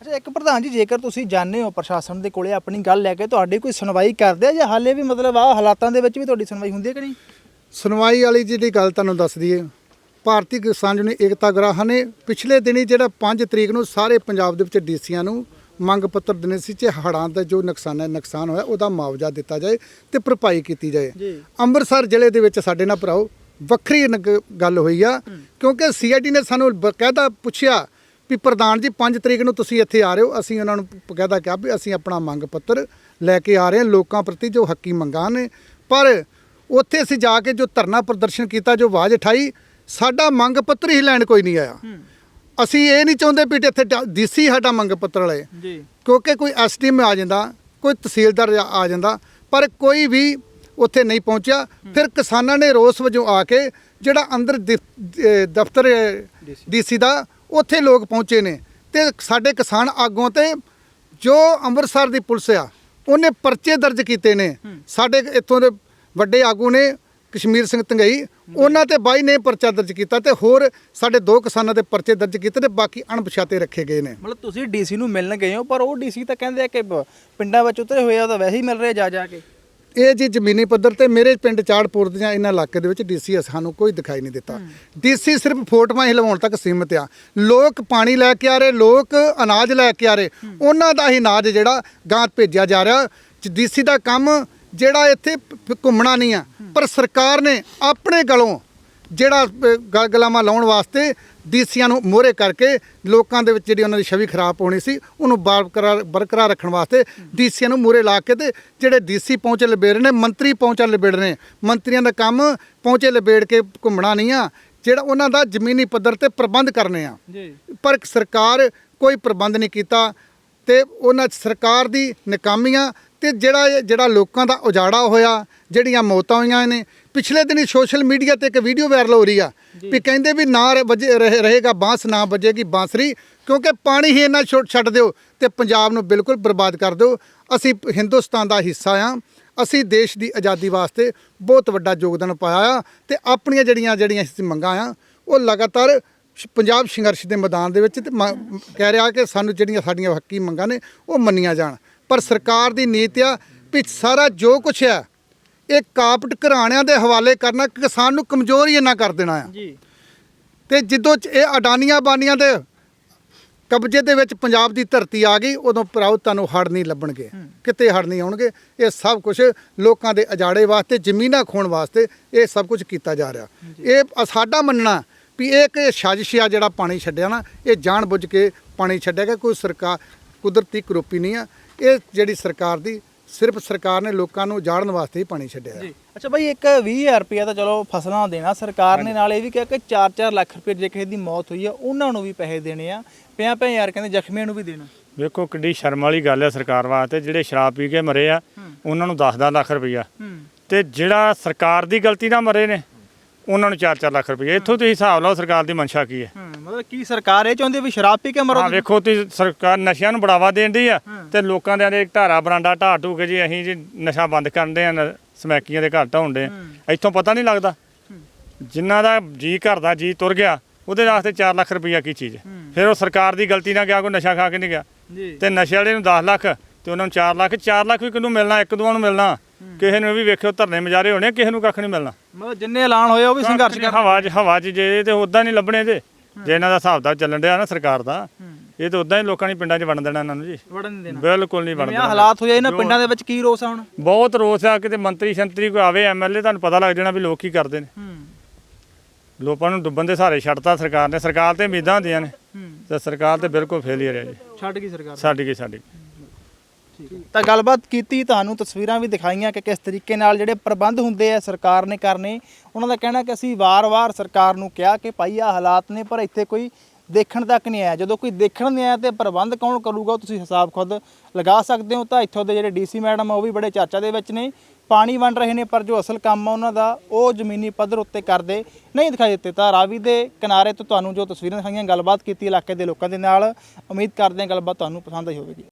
B: ਅੱਛਾ ਇੱਕ ਪ੍ਰਧਾਨ ਜੀ ਜੇਕਰ ਤੁਸੀਂ ਜਾਣਦੇ ਹੋ ਪ੍ਰਸ਼ਾਸਨ ਦੇ ਕੋਲੇ ਆਪਣੀ ਗੱਲ ਲੈ ਕੇ ਤੁਹਾਡੀ ਕੋਈ ਸੁਣਵਾਈ ਕਰਦੇ ਆ ਜਾਂ ਹਾਲੇ ਵੀ ਮਤਲਬ ਆ ਹਾਲਾਤਾਂ ਦੇ ਵਿੱਚ ਵੀ ਤੁਹਾਡੀ ਸੁਣਵਾਈ ਹੁੰਦੀ ਹੈ ਕਿ ਨਹੀਂ?
C: ਸੁਣਵਾਈ ਵਾਲੀ ਜਿਹੜੀ ਗੱਲ ਤੁਹਾਨੂੰ ਦੱਸ ਦਈਏ ਭਾਰਤੀ ਕਿਸਾਨ ਯੂਨੀਅਨ ਏਕਤਾ ਗਰਾਹਾਂ ਨੇ ਪਿਛਲੇ ਦਿਨੀ ਜਿਹੜਾ 5 ਤਰੀਕ ਨੂੰ ਸਾਰੇ ਪੰਜਾਬ ਦੇ ਵਿੱਚ ਡੀਸੀਆਂ ਨੂੰ ਮੰਗ ਪੱਤਰ ਦਿਨੇ ਸੀ ਕਿ ਹੜ੍ਹਾਂ ਦਾ ਜੋ ਨੁਕਸਾਨ ਹੈ ਨੁਕਸਾਨ ਹੋਇਆ ਉਹਦਾ ਮੁਆਵਜ਼ਾ ਦਿੱਤਾ ਜਾਏ ਤੇ ਭਰਪਾਈ ਕੀਤੀ ਜਾਏ। ਅੰਮ੍ਰਿਤਸਰ ਜ਼ਿਲ੍ਹੇ ਦੇ ਵਿੱਚ ਸਾਡੇ ਨਾਲ ਭਰਾਓ ਵੱਖਰੀ ਗੱਲ ਹੋਈ ਆ ਕਿਉਂਕਿ ਸੀਆਈਡੀ ਨੇ ਸਾਨੂੰ ਬਕਾਇਦਾ ਪੁੱਛਿਆ ਵੀ ਪ੍ਰਧਾਨ ਜੀ 5 ਤਰੀਕ ਨੂੰ ਤੁਸੀਂ ਇੱਥੇ ਆ ਰਹੇ ਹੋ ਅਸੀਂ ਉਹਨਾਂ ਨੂੰ ਬਕਾਇਦਾ ਕਿਹਾ ਵੀ ਅਸੀਂ ਆਪਣਾ ਮੰਗ ਪੱਤਰ ਲੈ ਕੇ ਆ ਰਹੇ ਹਾਂ ਲੋਕਾਂ ਪ੍ਰਤੀ ਜੋ ਹੱਕੀ ਮੰਗਾਂ ਨੇ। ਪਰ ਉੱਥੇ ਅਸੀਂ ਜਾ ਕੇ ਜੋ ਧਰਨਾ ਪ੍ਰਦਰਸ਼ਨ ਕੀਤਾ ਜੋ ਆਵਾਜ਼ ਉਠਾਈ ਸਾਡਾ ਮੰਗ ਪੱਤਰ ਹੀ ਲੈਣ ਕੋਈ ਨਹੀਂ ਆਇਆ। ਅਸੀਂ ਇਹ ਨਹੀਂ ਚਾਹੁੰਦੇ ਵੀ ਇੱਥੇ ਡੀਸੀ ਸਾਡਾ ਮੰਗ ਪੱਤਰ ਵਾਲੇ।
B: ਜੀ।
C: ਕਿਉਂਕਿ ਕੋਈ ਐਸਡੀਐਮ ਆ ਜਾਂਦਾ ਕੋਈ ਤਹਿਸੀਲਦਾਰ ਆ ਜਾਂਦਾ ਪਰ ਕੋਈ ਵੀ ਉੱਥੇ ਨਹੀਂ ਪਹੁੰਚਿਆ। ਫਿਰ ਕਿਸਾਨਾਂ ਨੇ ਰੋਸ ਵਜੋਂ ਆ ਕੇ ਜਿਹੜਾ ਅੰਦਰ ਦਫ਼ਤਰ ਡੀਸੀ। ਦਾ ਉੱਥੇ ਲੋਕ ਪਹੁੰਚੇ ਨੇ। ਤੇ ਸਾਡੇ ਕਿਸਾਨ ਆਗੂਆਂ ਤੇ ਜੋ ਅੰਮ੍ਰਿਤਸਰ ਦੀ ਪੁਲਿਸ ਆ ਉਹਨੇ ਪਰਚੇ ਦਰਜ ਕੀਤੇ ਨੇ। ਸਾਡੇ ਇੱਥੋਂ ਦੇ ਵੱਡੇ ਆਗੂ ਨੇ ਕਸ਼ਮੀਰ ਸਿੰਘ ਤੰਗਈ ਉਹਨਾਂ ਤੇ ਬਾਈ ਨੇ ਪਰਚਾ ਦਰਜ ਕੀਤਾ ਤੇ ਹੋਰ ਸਾਡੇ ਦੋ ਕਿਸਾਨਾਂ ਦੇ ਪਰਚੇ ਦਰਜ ਕੀਤੇ ਤੇ ਬਾਕੀ ਅਣਪਛਾਤੇ ਰੱਖੇ ਗਏ ਨੇ।
B: ਮਤਲਬ ਤੁਸੀਂ ਡੀਸੀ ਨੂੰ ਮਿਲਣ ਗਏ ਹੋ ਪਰ ਉਹ ਡੀਸੀ ਤਾਂ ਕਹਿੰਦੇ ਆ ਕਿ ਪਿੰਡਾਂ ਵਿੱਚ ਉਤਰੇ ਹੋਏ ਆ ਤਾਂ ਵੈਸੇ ਹੀ ਮਿਲ ਰਹੇ ਜਾ ਜਾ ਕੇ।
C: ਇਹ ਜੀ ਜ਼ਮੀਨੀ ਪੱਧਰ ਤੇ ਮੇਰੇ ਪਿੰਡ ਚਾੜਪੁਰ ਦੀਆਂ ਇਹਨਾਂ ਇਲਾਕੇ ਦੇ ਵਿੱਚ ਡੀਸੀ ਸਾਨੂੰ ਕੋਈ ਦਿਖਾਈ ਨਹੀਂ ਦਿੱਤਾ। ਡੀਸੀ ਸਿਰਫ ਫੋਟੋਆਂ ਹੀ ਲਵਾਉਣ ਤੱਕ ਸੀਮਿਤ ਆ। ਲੋਕ ਪਾਣੀ ਲੈ ਕੇ ਆ ਰਹੇ ਲੋਕ ਅਨਾਜ ਲੈ ਕੇ ਆ ਰਹੇ ਉਹਨਾਂ ਦਾ ਹੀ ਅਨਾਜ ਜਿਹੜਾ ਗਾਂ ਭੇਜਿਆ ਜਾ ਰਿਹਾ। ਡੀਸੀ ਦਾ ਕੰਮ ਜਿਹੜਾ ਇੱਥੇ ਘੁੰਮਣਾ ਨਹੀਂ ਆ। ਪਰ ਸਰਕਾਰ ਨੇ ਆਪਣੇ ਗਲੋਂ ਜਿਹੜਾ ਅ, ਗ- ਗੁਲਾਮਾਂ ਲਾਉਣ ਵਾਸਤੇ ਡੀਸੀਆਂ ਨੂੰ ਮੋਹਰੇ ਕਰਕੇ ਲੋਕਾਂ ਦੇ ਵਿੱਚ ਜਿਹੜੀ ਉਹਨਾਂ ਦੀ ਛਵੀ ਖਰਾਬ ਹੋਣੀ ਸੀ ਉਹਨੂੰ ਬਰਕਰਾਰ ਬਰਕਰਾਰ ਰੱਖਣ ਵਾਸਤੇ ਡੀਸੀਆਂ ਨੂੰ ਮੋਹਰੇ ਲਾ ਕੇ ਤੇ ਜਿਹੜੇ ਡੀਸੀ ਪਹੁੰਚੇ ਲਬੇੜ ਨੇ ਮੰਤਰੀ ਪਹੁੰਚੇ ਲਬੇੜ ਨੇ। ਮੰਤਰੀਆਂ ਦਾ ਕੰਮ ਪਹੁੰਚੇ ਲਬੇੜ ਕੇ ਘੁੰਮਣਾ ਨਹੀਂ ਆ ਜਿਹੜਾ ਉਹਨਾਂ ਦਾ ਜ਼ਮੀਨੀ ਪੱਧਰ ਤੇ ਪ੍ਰਬੰਧ ਕਰਨੇ ਆ। ਪਰ ਸਰਕਾਰ ਕੋਈ ਪ੍ਰਬੰਧ ਨਹੀਂ ਕੀਤਾ ਤੇ ਉਹਨਾਂ ਸਰਕਾਰ ਦੀ ਨਾਕਾਮੀਆਂ ਤੇ ਜਿਹੜਾ ਜਿਹੜਾ ਲੋਕਾਂ ਦਾ ਉਜਾੜਾ ਹੋਇਆ ਜਿਹੜੀਆਂ ਮੌਤਾਂ ਹੋਈਆਂ ਨੇ ਪਿਛਲੇ ਦਿਨੀ ਸੋਸ਼ਲ ਮੀਡੀਆ ਤੇ ਇੱਕ ਵੀਡੀਓ ਵਾਇਰਲ ਹੋ ਰਹੀ ਆ ਵੀ ਕਹਿੰਦੇ ਵੀ ਨਾ ਰਹੇਗਾ ਬਾਂਸ ਨਾ ਵੱਜੇਗੀ ਬਾਂਸਰੀ ਕਿਉਂਕਿ ਪਾਣੀ ਹੀ ਇੰਨਾ ਛੋਟ ਛੱਡ ਦਿਓ ਤੇ ਪੰਜਾਬ ਨੂੰ ਬਿਲਕੁਲ ਬਰਬਾਦ ਕਰ ਦਿਓ। ਅਸੀਂ ਹਿੰਦੁਸਤਾਨ ਦਾ ਹਿੱਸਾ ਆ। ਅਸੀਂ ਦੇਸ਼ ਦੀ ਆਜ਼ਾਦੀ ਵਾਸਤੇ ਬਹੁਤ ਵੱਡਾ ਯੋਗਦਾਨ ਪਾਇਆ ਆ ਤੇ ਆਪਣੀਆਂ ਜਿਹੜੀਆਂ ਜਿਹੜੀਆਂ ਅਸੀਂ ਮੰਗਾਂ ਆ ਉਹ ਲਗਾਤਾਰ ਪੰਜਾਬ ਸੰਘਰਸ਼ ਦੇ ਮੈਦਾਨ ਦੇ ਵਿੱਚ ਤੇ ਕਹਿ ਰਿਹਾ ਕਿ ਸਾਨੂੰ ਜਿਹੜੀਆਂ ਸਾਡੀਆਂ ਹੱਕੀ ਮੰਗਾਂ ਨੇ ਉਹ ਮੰਨੀਆਂ ਜਾਣ। ਪਰ ਸਰਕਾਰ ਦੀ ਨੀਤ ਆ ਵੀ ਸਾਰਾ ਜੋ ਕੁਛ ਹੈ ਇਹ ਕਾਪਟ ਘਰਾਣਿਆਂ ਦੇ ਹਵਾਲੇ ਕਰਨਾ ਕਿਸਾਨ ਨੂੰ ਕਮਜ਼ੋਰ ਹੀ ਇੰਨਾ ਕਰ ਦੇਣਾ ਆ।
B: ਜੀ।
C: ਤੇ ਜਦੋਂ ਇਹ ਅਡਾਨੀਆਂ ਬਾਨੀਆਂ ਦੇ ਕਬਜ਼ੇ ਦੇ ਵਿੱਚ ਪੰਜਾਬ ਦੀ ਧਰਤੀ ਆ ਗਈ ਉਦੋਂ ਭਰਾਓ ਤੁਹਾਨੂੰ ਹੜ ਨਹੀਂ ਲੱਭਣਗੇ। ਕਿਤੇ ਹੜ ਨਹੀਂ ਆਉਣਗੇ। ਇਹ ਸਭ ਕੁਝ ਲੋਕਾਂ ਦੇ ਅਜਾੜੇ ਵਾਸਤੇ ਜ਼ਮੀਨਾਂ ਖੋਣ ਵਾਸਤੇ ਇਹ ਸਭ ਕੁਝ ਕੀਤਾ ਜਾ ਰਿਹਾ। ਇਹ ਸਾਡਾ ਮੰਨਣਾ ਵੀ ਇਹ ਇੱਕ ਸਾਜ਼ਿਸ਼ ਆ ਜਿਹੜਾ ਪਾਣੀ ਛੱਡਿਆ ਨਾ ਇਹ ਜਾਣ ਬੁੱਝ ਕੇ ਪਾਣੀ ਛੱਡਿਆ ਗਿਆ। ਕੋਈ ਸਰਕਾਰ ਕੁਦਰਤੀ ਕਰੋਪੀ ਨਹੀਂ ਆ। ਇਹ ਜਿਹੜੀ ਸਰਕਾਰ ਦੀ ਸਿਰਫ ਸਰਕਾਰ ਨੇ ਲੋਕਾਂ ਨੂੰ ਜਾੜਨ ਵਾਸਤੇ ਹੀ ਪਾਣੀ ਛੱਡਿਆ। ਹੈ
B: ਜੀ। ਅੱਛਾ ਭਾਈ ਇੱਕ 20000 ਰੁਪਇਆ ਤਾਂ ਚਲੋ ਫਸਲਾਂ ਦੇਣਾ। ਸਰਕਾਰ ਨੇ ਨਾਲ ਇਹ ਵੀ ਕਿਹਾ ਕਿ 4-4 ਲੱਖ ਰੁਪਏ ਜੇ ਕਿਸੇ ਦੀ ਮੌਤ ਹੋਈ ਆ ਉਹਨਾਂ ਨੂੰ ਵੀ ਪੈਸੇ ਦੇਣੇ ਆ। ਪਿਆ ਪਿਆ ਯਾਰ ਕਹਿੰਦੇ ਜ਼ਖਮੀਆਂ ਨੂੰ ਵੀ ਦੇਣਾ।
A: ਵੇਖੋ ਕਿੱਡੀ ਸ਼ਰਮ ਵਾਲੀ ਗੱਲ ਹੈ ਸਰਕਾਰ ਵਾਸਤੇ। ਜਿਹੜੇ ਸ਼ਰਾਬ ਪੀ ਕੇ ਮਰੇ ਆ ਉਹਨਾਂ ਨੂੰ 10-10 ਲੱਖ ਰੁਪਈਆ ਤੇ ਜਿਹੜਾ ਸਰਕਾਰ ਦੀ ਗਲਤੀ ਨਾਲ ਮਰੇ ਨੇ ਉਹਨਾਂ ਨੂੰ 4-4 ਲੱਖ ਰੁਪਈਆ। ਇੱਥੋਂ ਤੁਸੀਂ ਹਿਸਾਬ ਲਾਓ ਸਰਕਾਰ ਦੀ ਮਨਸ਼ਾ ਕੀ ਹੈ।
B: ਮਤਲਬ ਕੀ ਸਰਕਾਰ ਇਹ ਚਾਹੁੰਦੀ ਵੀ ਸ਼ਰਾਬ ਪੀ ਕੇ ਮਰੋ
A: ਹਾਂ ਵੇਖੋ ਤੁਸੀਂ ਸਰਕਾਰ ਨਸ਼ਿਆਂ ਨੂੰ ਬੜਾਵਾ ਦੇਣ ਦੀ ਆ ਤੇ ਲੋਕਾਂ ਦੇ ਆਂਦੇ ਧਾਰਾ ਬਰਾਂਡਾ ਢਾਹ ਢੂ ਕੇ ਜੀ ਅਸੀਂ ਜੀ ਨਸ਼ਾ ਬੰਦ ਕਰਦੇ ਆ ਸਮੈਕੀਆਂ ਦੇ ਘਰ ਢਾਉਂਦੇ ਆ। ਇੱਥੋਂ ਪਤਾ ਨਹੀਂ ਲੱਗਦਾ। ਜਿਨ੍ਹਾਂ ਦਾ ਜੀ ਘਰ ਦਾ ਜੀ ਤੁਰ ਗਿਆ ਉਹਦੇ ਵਾਸਤੇ 4 ਲੱਖ ਰੁਪਈਆ ਕੀ ਚੀਜ਼ ਹੈ। ਫਿਰ ਉਹ ਸਰਕਾਰ ਦੀ ਗਲਤੀ ਨਾਲ ਗਿਆ ਕੋਈ ਨਸ਼ਾ ਖਾ ਕੇ ਨਹੀਂ ਗਿਆ। ਤੇ ਨਸ਼ੇ ਵਾਲੇ ਨੂੰ 10 ਲੱਖ ਤੇ ਉਹਨਾਂ ਨੂੰ 4 ਲੱਖ 4 ਲੱਖ ਵੀ ਕਿਹਨੂੰ ਮਿਲਣਾ ਇੱਕ ਦੋ ਨੂੰ ਮਿਲਣਾ। ਕਿਸੇ ਨੂੰ ਵੀ ਵੇਖਿਓ ਧਰਨੇ ਮਜਾਰੇ ਹੋਣੇ ਕਿਸੇ ਨੂੰ ਕੱਖ ਨਹੀਂ ਮਿਲਣਾ।
B: ਮਤਲਬ ਜਿੰਨੇ ਐਲਾਨ ਹੋਏ ਉਹ ਵੀ ਸੰਘਰਸ਼ ਕਰ
A: ਹਵਾ 'ਚ ਹਵਾ 'ਚ ਜੇ ਤੇ ਉਦਾਂ ਨਹੀਂ ਲੱਭਣੇ ਤੇ। ਜੇ ਇਹਨਾਂ ਦਾ ਹਿਸਾਬ ਦਾ ਚੱਲਣ ਡਿਆ ਨਾ ਸਰਕਾਰ ਦਾ ਇਹ ਤਾਂ ਉਦਾਂ ਹੀ ਲੋਕਾਂ ਨੇ ਪਿੰਡਾਂ 'ਚ ਵੰਡ ਦੇਣਾ ਇਹਨਾਂ ਨੂੰ ਜੀ।
B: ਵੜਨ ਨਹੀਂ ਦੇਣਾ।
A: ਬਿਲਕੁਲ ਨਹੀਂ ਵੰਡ
B: ਜਿਵੇਂ ਆਹ ਹਾਲਾਤ ਹੋਏ ਇਹਨਾਂ ਪਿੰਡਾਂ ਦੇ ਵਿੱਚ ਕੀ ਰੋਸ ਆ ਹੁਣ?
A: ਬਹੁਤ ਰੋਸ ਆ ਕਿਤੇ ਮੰਤਰੀ ਸ਼ੰਤਰੀ ਕੋਈ ਆਵੇ ਐਮਐਲਏ ਤੁਹਾਨੂੰ ਪਤਾ ਲੱਗ ਜਾਣਾ ਵੀ ਲੋਕ ਕੀ ਕਰਦੇ ਨੇ। ਲੋਕਾਂ ਨੂੰ ਡੁੱਬਣ ਦੇ ਸਹਾਰੇ ਛੱਡਤਾ ਸਰਕਾਰ ਨੇ। ਸਰਕਾਰ ਤੇ ਉਮੀਦਾਂ ਹੁੰਦੀਆਂ ਨੇ। ਤੇ ਸਰਕਾਰ ਤੇ ਬਿਲਕੁਲ ਫੇਲਿਅਰ ਹੈ ਜੀ।
B: ਛੱਡ ਗਈ ਸਰਕਾਰ।
A: ਸਾਡੀ ਕੀ ਸਾਡੀ
B: ਤਾਂ ਗੱਲਬਾਤ ਕੀਤੀ, ਤੁਹਾਨੂੰ ਤਸਵੀਰਾਂ ਵੀ ਦਿਖਾਈਆਂ ਕਿ ਕਿਸ ਤਰੀਕੇ ਨਾਲ ਜਿਹੜੇ ਪ੍ਰਬੰਧ ਹੁੰਦੇ ਆ ਸਰਕਾਰ ਨੇ ਕਰਨੇ, ਉਹਨਾਂ ਦਾ ਕਹਿਣਾ ਕਿ ਅਸੀਂ ਵਾਰ-ਵਾਰ ਸਰਕਾਰ ਨੂੰ ਕਿਹਾ ਕਿ ਭਾਈ ਆ ਹਾਲਾਤ ਨੇ, ਪਰ ਇੱਥੇ ਕੋਈ ਦੇਖਣ ਤੱਕ ਨਹੀਂ ਆਇਆ। ਜਦੋਂ ਕੋਈ ਦੇਖਣ ਨਹੀਂ ਆਇਆ ਤੇ ਪ੍ਰਬੰਧ ਕੌਣ ਕਰੂਗਾ ਤੁਸੀਂ ਹਿਸਾਬ ਖੁਦ ਲਗਾ ਸਕਦੇ ਹੋ। ਤਾਂ ਇੱਥੋਂ ਦੇ ਜਿਹੜੇ ਡੀਸੀ ਮੈਡਮ ਆ, ਉਹ ਵੀ ਬੜੇ ਚਰਚਾ ਦੇ ਵਿੱਚ ਨੇ। ਪਾਣੀ ਵੰਡ ਰਹੇ ਨੇ, ਪਰ ਜੋ ਅਸਲ ਕੰਮ ਆ ਉਹਨਾਂ ਦਾ, ਉਹ ਜ਼ਮੀਨੀ ਪੱਧਰ ਉੱਤੇ ਕਰਦੇ ਨਹੀਂ ਦਿਖਾਈ ਦਿੱਤੇ। ਤਾਂ ਰਾਵੀ ਦੇ ਕਿਨਾਰੇ ਤੋਂ ਤੁਹਾਨੂੰ ਜੋ ਤਸਵੀਰਾਂ ਦਿਖਾਈਆਂ, ਗੱਲਬਾਤ ਕੀਤੀ ਇਲਾਕੇ ਦੇ ਲੋਕਾਂ ਦੇ ਨਾਲ। ਉਮੀਦ ਕਰਦੇ ਹਾਂ ਗੱਲਬਾਤ ਤੁਹਾਨੂੰ ਪਸੰਦ ਆਈ ਹੋਵੇਗੀ।